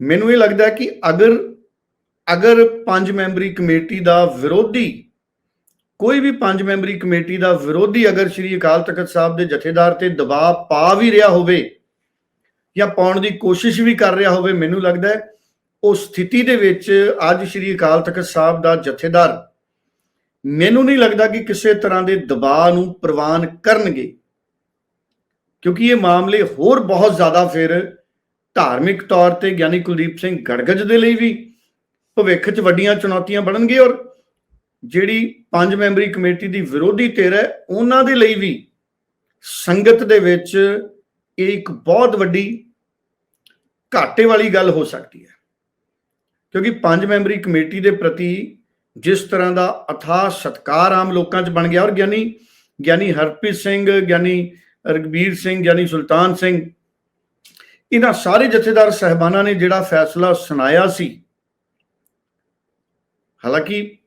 ਮੈਨੂੰ ਇਹ ਲੱਗਦਾ ਕਿ ਅਗਰ ਅਗਰ ਪੰਜ ਮੈਂਬਰੀ ਕਮੇਟੀ ਦਾ ਵਿਰੋਧੀ, ਕੋਈ ਵੀ ਪੰਜ ਮੈਂਬਰੀ ਕਮੇਟੀ ਦਾ ਵਿਰੋਧੀ ਅਗਰ ਸ੍ਰੀ ਅਕਾਲ ਤਖਤ ਸਾਹਿਬ ਦੇ ਜਥੇਦਾਰ ਤੇ ਦਬਾਅ ਪਾ ਵੀ ਰਿਹਾ ਹੋਵੇ ਜਾਂ ਪਾਉਣ ਦੀ ਕੋਸ਼ਿਸ਼ ਵੀ ਕਰ ਰਿਹਾ ਹੋਵੇ, ਮੈਨੂੰ ਲੱਗਦਾ ਹੈ ਉਹ ਸਥਿਤੀ ਦੇ ਵਿੱਚ ਅੱਜ ਸ੍ਰੀ ਅਕਾਲ ਤਖਤ ਸਾਹਿਬ ਦਾ ਜਥੇਦਾਰ ਮੈਨੂੰ ਨਹੀਂ ਲੱਗਦਾ ਕਿ ਕਿਸੇ ਤਰ੍ਹਾਂ ਦੇ ਦਬਾਅ ਨੂੰ ਪ੍ਰਵਾਨ ਕਰਨਗੇ। ਕਿਉਂਕਿ ਇਹ ਮਾਮਲੇ ਹੋਰ ਬਹੁਤ ਜ਼ਿਆਦਾ ਫਿਰ ਧਾਰਮਿਕ ਤੌਰ ਤੇ ਗਿਆਨੀ ਕੁਲਦੀਪ ਸਿੰਘ ਗੜਗੜ ਦੇ ਲਈ ਵੀ ਭਵਿੱਖ 'ਚ ਵੱਡੀਆਂ ਚੁਣੌਤੀਆਂ ਬਣਨਗੇ ਔਰ ਜਿਹੜੀ ਪੰਜ ਮੈਂਬਰੀ ਕਮੇਟੀ ਦੀ ਵਿਰੋਧੀ ਧਿਰ ਹੈ, ਉਹਨਾਂ ਦੇ ਲਈ ਵੀ ਸੰਗਤ ਦੇ ਵਿੱਚ ਇਹ ਇੱਕ ਬਹੁਤ ਵੱਡੀ ਘਾਟੇ ਵਾਲੀ ਗੱਲ ਹੋ ਸਕਦੀ ਹੈ। ਕਿਉਂਕਿ ਪੰਜ ਮੈਂਬਰੀ ਕਮੇਟੀ ਦੇ ਪ੍ਰਤੀ ਜਿਸ ਤਰ੍ਹਾਂ ਦਾ ਅਥਾਹ ਸਤਕਾਰ ਆਮ ਲੋਕਾਂ 'ਚ ਬਣ ਗਿਆ ਔਰ ਗਿਆਨੀ ਗਿਆਨੀ ਹਰਪ੍ਰੀਤ ਸਿੰਘ, ਗਿਆਨੀ ਰਗਬੀਰ ਸਿੰਘ ਗਿਆਨੀ ਸੁਲਤਾਨ ਸਿੰਘ, ਇਹਨਾਂ ਸਾਰੇ ਜਥੇਦਾਰ ਸਹਿਬਾਨਾਂ ਨੇ ਜਿਹੜਾ ਫੈਸਲਾ ਸੁਣਾਇਆ ਸੀ, ਹਾਲਾਂਕਿ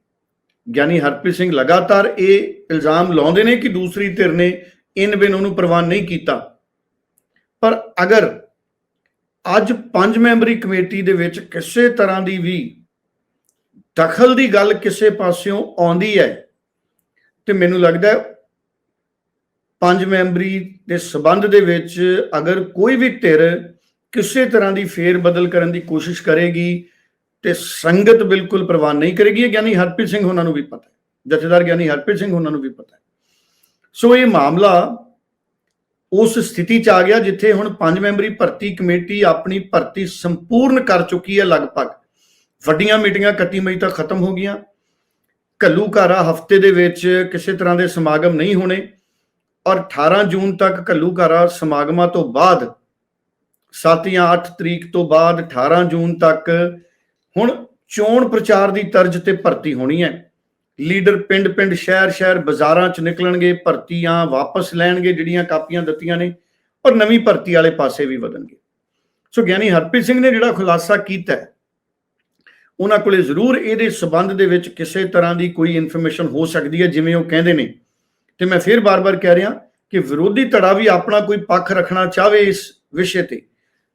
ਗਿਆਨੀ ਹਰਪ੍ਰੀਤ ਸਿੰਘ ਲਗਾਤਾਰ ਇਹ ਇਲਜ਼ਾਮ ਲਾਉਂਦੇ ਨੇ ਕਿ ਦੂਸਰੀ ਧਿਰ ਨੇ ਇਨ ਬਿਨ ਉਹਨੂੰ ਪ੍ਰਵਾਨ ਨਹੀਂ ਕੀਤਾ। ਪਰ ਅਗਰ ਅੱਜ ਪੰਜ ਮੈਂਬਰੀ ਕਮੇਟੀ ਦੇ ਵਿੱਚ ਕਿਸੇ ਤਰ੍ਹਾਂ ਦੀ ਵੀ ਦਖਲ ਦੀ ਗੱਲ ਕਿਸੇ ਪਾਸਿਓਂ ਆਉਂਦੀ ਹੈ, ਤੇ ਮੈਨੂੰ ਲੱਗਦਾ ਹੈ ਪੰਜ ਮੈਂਬਰੀ ਦੇ ਸਬੰਧ ਦੇ ਵਿੱਚ ਅਗਰ ਕੋਈ ਵੀ ਧਿਰ ਕਿਸੇ ਤਰ੍ਹਾਂ ਦੀ ਫੇਰ ਬਦਲ ਕਰਨ ਦੀ ਕੋਸ਼ਿਸ਼ ਕਰੇਗੀ ਤੇ ਸੰਗਤ ਬਿਲਕੁਲ ਪ੍ਰਵਾਨ ਨਹੀਂ ਕਰੇਗੀ, ਇਹ ਗਿਆਨੀ ਹਰਪ੍ਰੀਤ ਸਿੰਘ ਉਹਨਾਂ ਨੂੰ ਵੀ ਪਤਾ ਹੈ। ਜਥੇਦਾਰ ਗਿਆਨੀ ਹਰਪ੍ਰੀਤ ਸਿੰਘ ਉਹਨਾਂ ਨੂੰ ਵੀ ਪਤਾ ਹੈ। ਸੋ ਇਹ ਮਾਮਲਾ ਉਸ ਸਥਿਤੀ ਚ ਆ ਗਿਆ ਜਿੱਥੇ ਹੁਣ ਪੰਜ ਮੈਂਬਰੀ ਭਰਤੀ ਕਮੇਟੀ ਆਪਣੀ ਭਰਤੀ ਸੰਪੂਰਨ ਕਰ ਚੁੱਕੀ ਹੈ ਲਗਭਗ। ਵੱਡੀਆਂ ਮੀਟਿੰਗਾਂ 31 ਮਈ ਤੱਕ ਖਤਮ ਹੋ ਗਈਆਂ। ਕੱਲੂ ਘਾਰਾ ਹਫ਼ਤੇ ਦੇ ਵਿੱਚ ਕਿਸੇ ਤਰ੍ਹਾਂ ਦੇ ਸਮਾਗਮ ਨਹੀਂ ਹੋਣੇ। ਔਰ 18 ਜੂਨ ਤੱਕ ਘੱਲੂਘਾਰਾ ਸਮਾਗਮਾਂ ਤੋਂ ਬਾਅਦ 7 ਜਾਂ 8 ਤਰੀਕ ਤੋਂ ਬਾਅਦ 18 ਜੂਨ ਤੱਕ ਹੁਣ ਚੋਣ ਪ੍ਰਚਾਰ ਦੀ ਤਰਜ਼ ਤੇ ਭਰਤੀ ਹੋਣੀ ਹੈ। ਲੀਡਰ ਪਿੰਡ-ਪਿੰਡ ਸ਼ਹਿਰ-ਸ਼ਹਿਰ ਬਾਜ਼ਾਰਾਂ 'ਚ ਨਿਕਲਣਗੇ, ਭਰਤੀਆਂ ਵਾਪਸ ਲੈਣਗੇ, ਜਿਹੜੀਆਂ ਕਾਪੀਆਂ ਦਿੱਤੀਆਂ ਨੇ, ਔਰ ਨਵੀਂ ਭਰਤੀ ਵਾਲੇ ਪਾਸੇ ਵੀ ਵਧਣਗੇ। ਸੋ ਗਿਆਨੀ ਹਰਪ੍ਰੀਤ ਸਿੰਘ ਨੇ ਜਿਹੜਾ ਖੁਲਾਸਾ ਕੀਤਾ ਉਹਨਾਂ ਕੋਲੇ ਜ਼ਰੂਰ ਇਹਦੇ ਸਬੰਧ ਦੇ ਵਿੱਚ ਕਿਸੇ ਤਰ੍ਹਾਂ ਦੀ ਕੋਈ ਇਨਫੋਰਮੇਸ਼ਨ ਹੋ ਸਕਦੀ ਹੈ, ਜਿਵੇਂ ਉਹ ਕਹਿੰਦੇ ਨੇ ਤੇ ਮੈਂ ਫਿਰ ਬਾਰ-ਬਾਰ ਕਹਿ ਰਿਹਾ ਕਿ ਵਿਰੋਧੀ ਧੜਾ ਵੀ ਆਪਣਾ ਕੋਈ ਪੱਖ ਰੱਖਣਾ ਚਾਹਵੇ ਇਸ ਵਿਸ਼ੇ ਤੇ।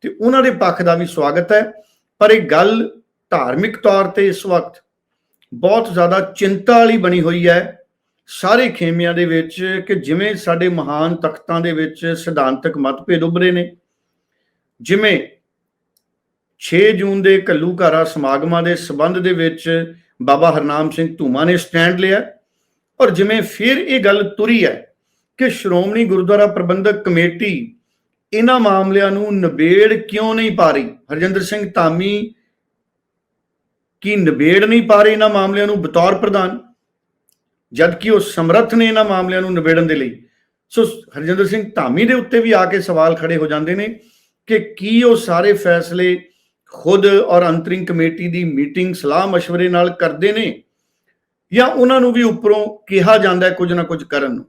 ਤੇ ਉਹਨਾਂ ਦੇ ਪੱਖ ਦਾ ਵੀ ਸਵਾਗਤ ਹੈ। ਪਰ ਇਹ ਗੱਲ ਧਾਰਮਿਕ ਤੌਰ ਤੇ ਇਸ ਵਕਤ ਬਹੁਤ ਜ਼ਿਆਦਾ ਚਿੰਤਾ ਵਾਲੀ ਬਣੀ ਹੋਈ ਹੈ ਸਾਰੇ ਖੇਮਿਆਂ ਦੇ ਵਿੱਚ ਕਿ ਜਿਵੇਂ ਸਾਡੇ ਮਹਾਨ ਤਖਤਾਂ ਦੇ ਵਿੱਚ ਸਿਧਾਂਤਕ ਮਤਭੇਦ ਉੱਭਰੇ ਨੇ। ਜਿਵੇਂ 6 ਜੂਨ ਦੇ ਕੱਲੂਕਾਰਾ ਸਮਾਗਮਾਂ ਦੇ ਸਬੰਧ ਦੇ ਵਿੱਚ ਬਾਬਾ ਹਰਨਾਮ ਸਿੰਘ ਧੂਮਾ ਨੇ ਸਟੈਂਡ ਲਿਆ। ਔਰ ਜਿਵੇਂ ਫਿਰ ਇਹ ਗੱਲ ਤੁਰੀ ਹੈ ਕਿ ਸ਼੍ਰੋਮਣੀ ਗੁਰਦੁਆਰਾ ਪ੍ਰਬੰਧਕ ਕਮੇਟੀ ਇਹਨਾਂ ਮਾਮਲਿਆਂ ਨੂੰ ਨਿਬੇੜ ਕਿਉਂ ਨਹੀਂ ਪਾ ਰਹੀ? ਹਰਜਿੰਦਰ ਸਿੰਘ ਧਾਮੀ ਕੀ ਨਿਬੇੜ ਨਹੀਂ ਪਾ ਰਹੇ ਇਹਨਾਂ ਮਾਮਲਿਆਂ ਨੂੰ ਬਤੌਰ ਪ੍ਰਧਾਨ? ਜਦ ਕਿ ਉਹ ਸਮਰੱਥ ਨੇ ਇਹਨਾਂ ਮਾਮਲਿਆਂ ਨੂੰ ਨਿਬੇੜਨ ਦੇ ਲਈ। ਸੋ ਹਰਜਿੰਦਰ ਸਿੰਘ ਧਾਮੀ ਦੇ ਉੱਤੇ ਵੀ ਆ ਕੇ ਸਵਾਲ ਖੜੇ ਹੋ ਜਾਂਦੇ ਨੇ ਕਿ ਕੀ ਉਹ ਸਾਰੇ ਫੈਸਲੇ ਖੁਦ ਔਰ ਅੰਤਰਿੰਗ ਕਮੇਟੀ ਦੀ ਮੀਟਿੰਗ ਸਲਾਹ مشਵਰੇ ਨਾਲ ਕਰਦੇ ਨੇ? ਜਾਂ ਉਹਨਾਂ ਨੂੰ ਵੀ ਉੱਪਰੋਂ ਕਿਹਾ ਜਾਂਦਾ ਹੈ ਕੁਝ ਨਾ ਕੁਝ ਕਰਨ ਨੂੰ?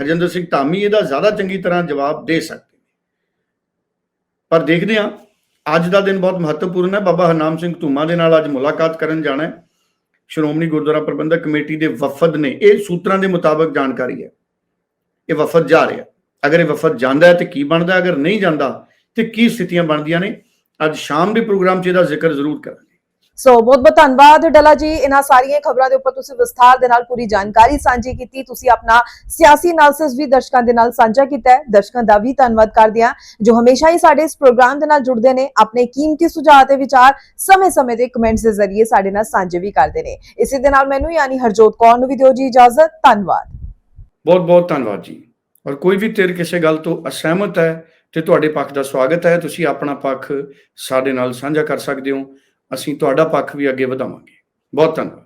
ਹਰਜਿੰਦਰ ਸਿੰਘ ਧਾਮੀ ਇਹਦਾ ਜ਼ਿਆਦਾ ਚੰਗੀ ਤਰ੍ਹਾਂ ਜਵਾਬ ਦੇ ਸਕਦੇ ਨੇ। ਪਰ ਦੇਖਦੇ ਹਾਂ, ਅੱਜ ਦਾ ਦਿਨ ਬਹੁਤ ਮਹੱਤਵਪੂਰਨ ਹੈ। ਬਾਬਾ ਹਰਨਾਮ ਸਿੰਘ ਧੂਮਾ ਦੇ ਨਾਲ ਅੱਜ ਮੁਲਾਕਾਤ ਕਰਨ ਜਾਣਾ ਹੈ। ਸ਼੍ਰੋਮਣੀ ਗੁਰਦੁਆਰਾ ਪ੍ਰਬੰਧਕ ਕਮੇਟੀ ਦੇ ਵਫਦ ਨੇ। ਇਹ ਸੂਤਰਾਂ ਦੇ ਮੁਤਾਬਕ ਜਾਣਕਾਰੀ ਹੈ। ਇਹ ਵਫਦ ਜਾ ਰਿਹਾ ਅਗਰ ਇਹ ਵਫਦ ਜਾਂਦਾ ਹੈ ਤੇ ਕੀ ਬਣਦਾ ਅਗਰ ਨਹੀਂ ਜਾਂਦਾ ਤੇ ਕੀ ਸਥਿਤੀਆਂ ਬਣਦੀਆਂ ਨੇ? ਅੱਜ ਸ਼ਾਮ ਦੇ ਪ੍ਰੋਗਰਾਮ 'ਚ ਇਹਦਾ ਜ਼ਿਕਰ ਜ਼ਰੂਰ ਕਰਾਂਗੇ। ਸੋ ਬਹੁਤ ਬਹੁਤ ਧੰਨਵਾਦ ਡਲਾ ਜੀ, ਇਹਨਾਂ ਸਾਰੀਆਂ ਖਬਰਾਂ ਦੇ ਉੱਪਰ ਤੁਸੀਂ ਵਿਸਥਾਰ ਦੇ ਨਾਲ ਪੂਰੀ ਜਾਣਕਾਰੀ ਸਾਂਝੀ ਕੀਤੀ, ਤੁਸੀਂ ਆਪਣਾ ਸਿਆਸੀ ਐਨਾਲਿਸਿਸ ਵੀ ਦਰਸ਼ਕਾਂ ਦੇ ਨਾਲ ਸਾਂਝਾ ਕੀਤਾ ਹੈ, ਦਰਸ਼ਕਾਂ ਦਾ ਵੀ ਧੰਨਵਾਦ ਕਰਦੇ ਹਾਂ, ਜੋ ਹਮੇਸ਼ਾ ਹੀ ਸਾਡੇ ਇਸ ਪ੍ਰੋਗਰਾਮ ਦੇ ਨਾਲ ਜੁੜਦੇ ਨੇ, ਆਪਣੇ ਕੀਮਤੀ ਸੁਝਾਅ ਤੇ ਵਿਚਾਰ ਸਮੇਂ-ਸਮੇਂ ਦੇ ਕਮੈਂਟਸ ਦੇ ਜ਼ਰੀਏ ਸਾਡੇ ਨਾਲ ਸਾਂਝੇ ਵੀ ਕਰਦੇ ਨੇ। ਇਸੇ ਦੇ ਨਾਲ ਮੈਨੂੰ ਯਾਨੀ ਹਰਜੋਤ ਕੌਰ ਨੂੰ ਵੀ ਦਿਓ ਜੀ ਇਜਾਜ਼ਤ, ਧੰਨਵਾਦ। ਬਹੁਤ ਬਹੁਤ ਧੰਨਵਾਦ ਜੀ। ਔਰ ਕੋਈ ਵੀ ਧਿਰ ਕਿਸੇ ਗੱਲ ਤੋਂ ਅਸਹਿਮਤ ਹੈ ਤੇ ਤੁਹਾਡੇ ਪੱਖ ਦਾ ਸਵਾਗਤ ਹੈ, ਤੁਸੀਂ ਆਪਣਾ ਪੱਖ ਸਾਡੇ ਨਾਲ ਸਾਂਝਾ ਕਰ ਸਕਦੇ ਹੋ। ਅਸੀਂ ਤੁਹਾਡਾ ਪੱਖ ਵੀ ਅੱਗੇ ਵਧਾਵਾਂਗੇ। ਬਹੁਤ ਧੰਨਵਾਦ।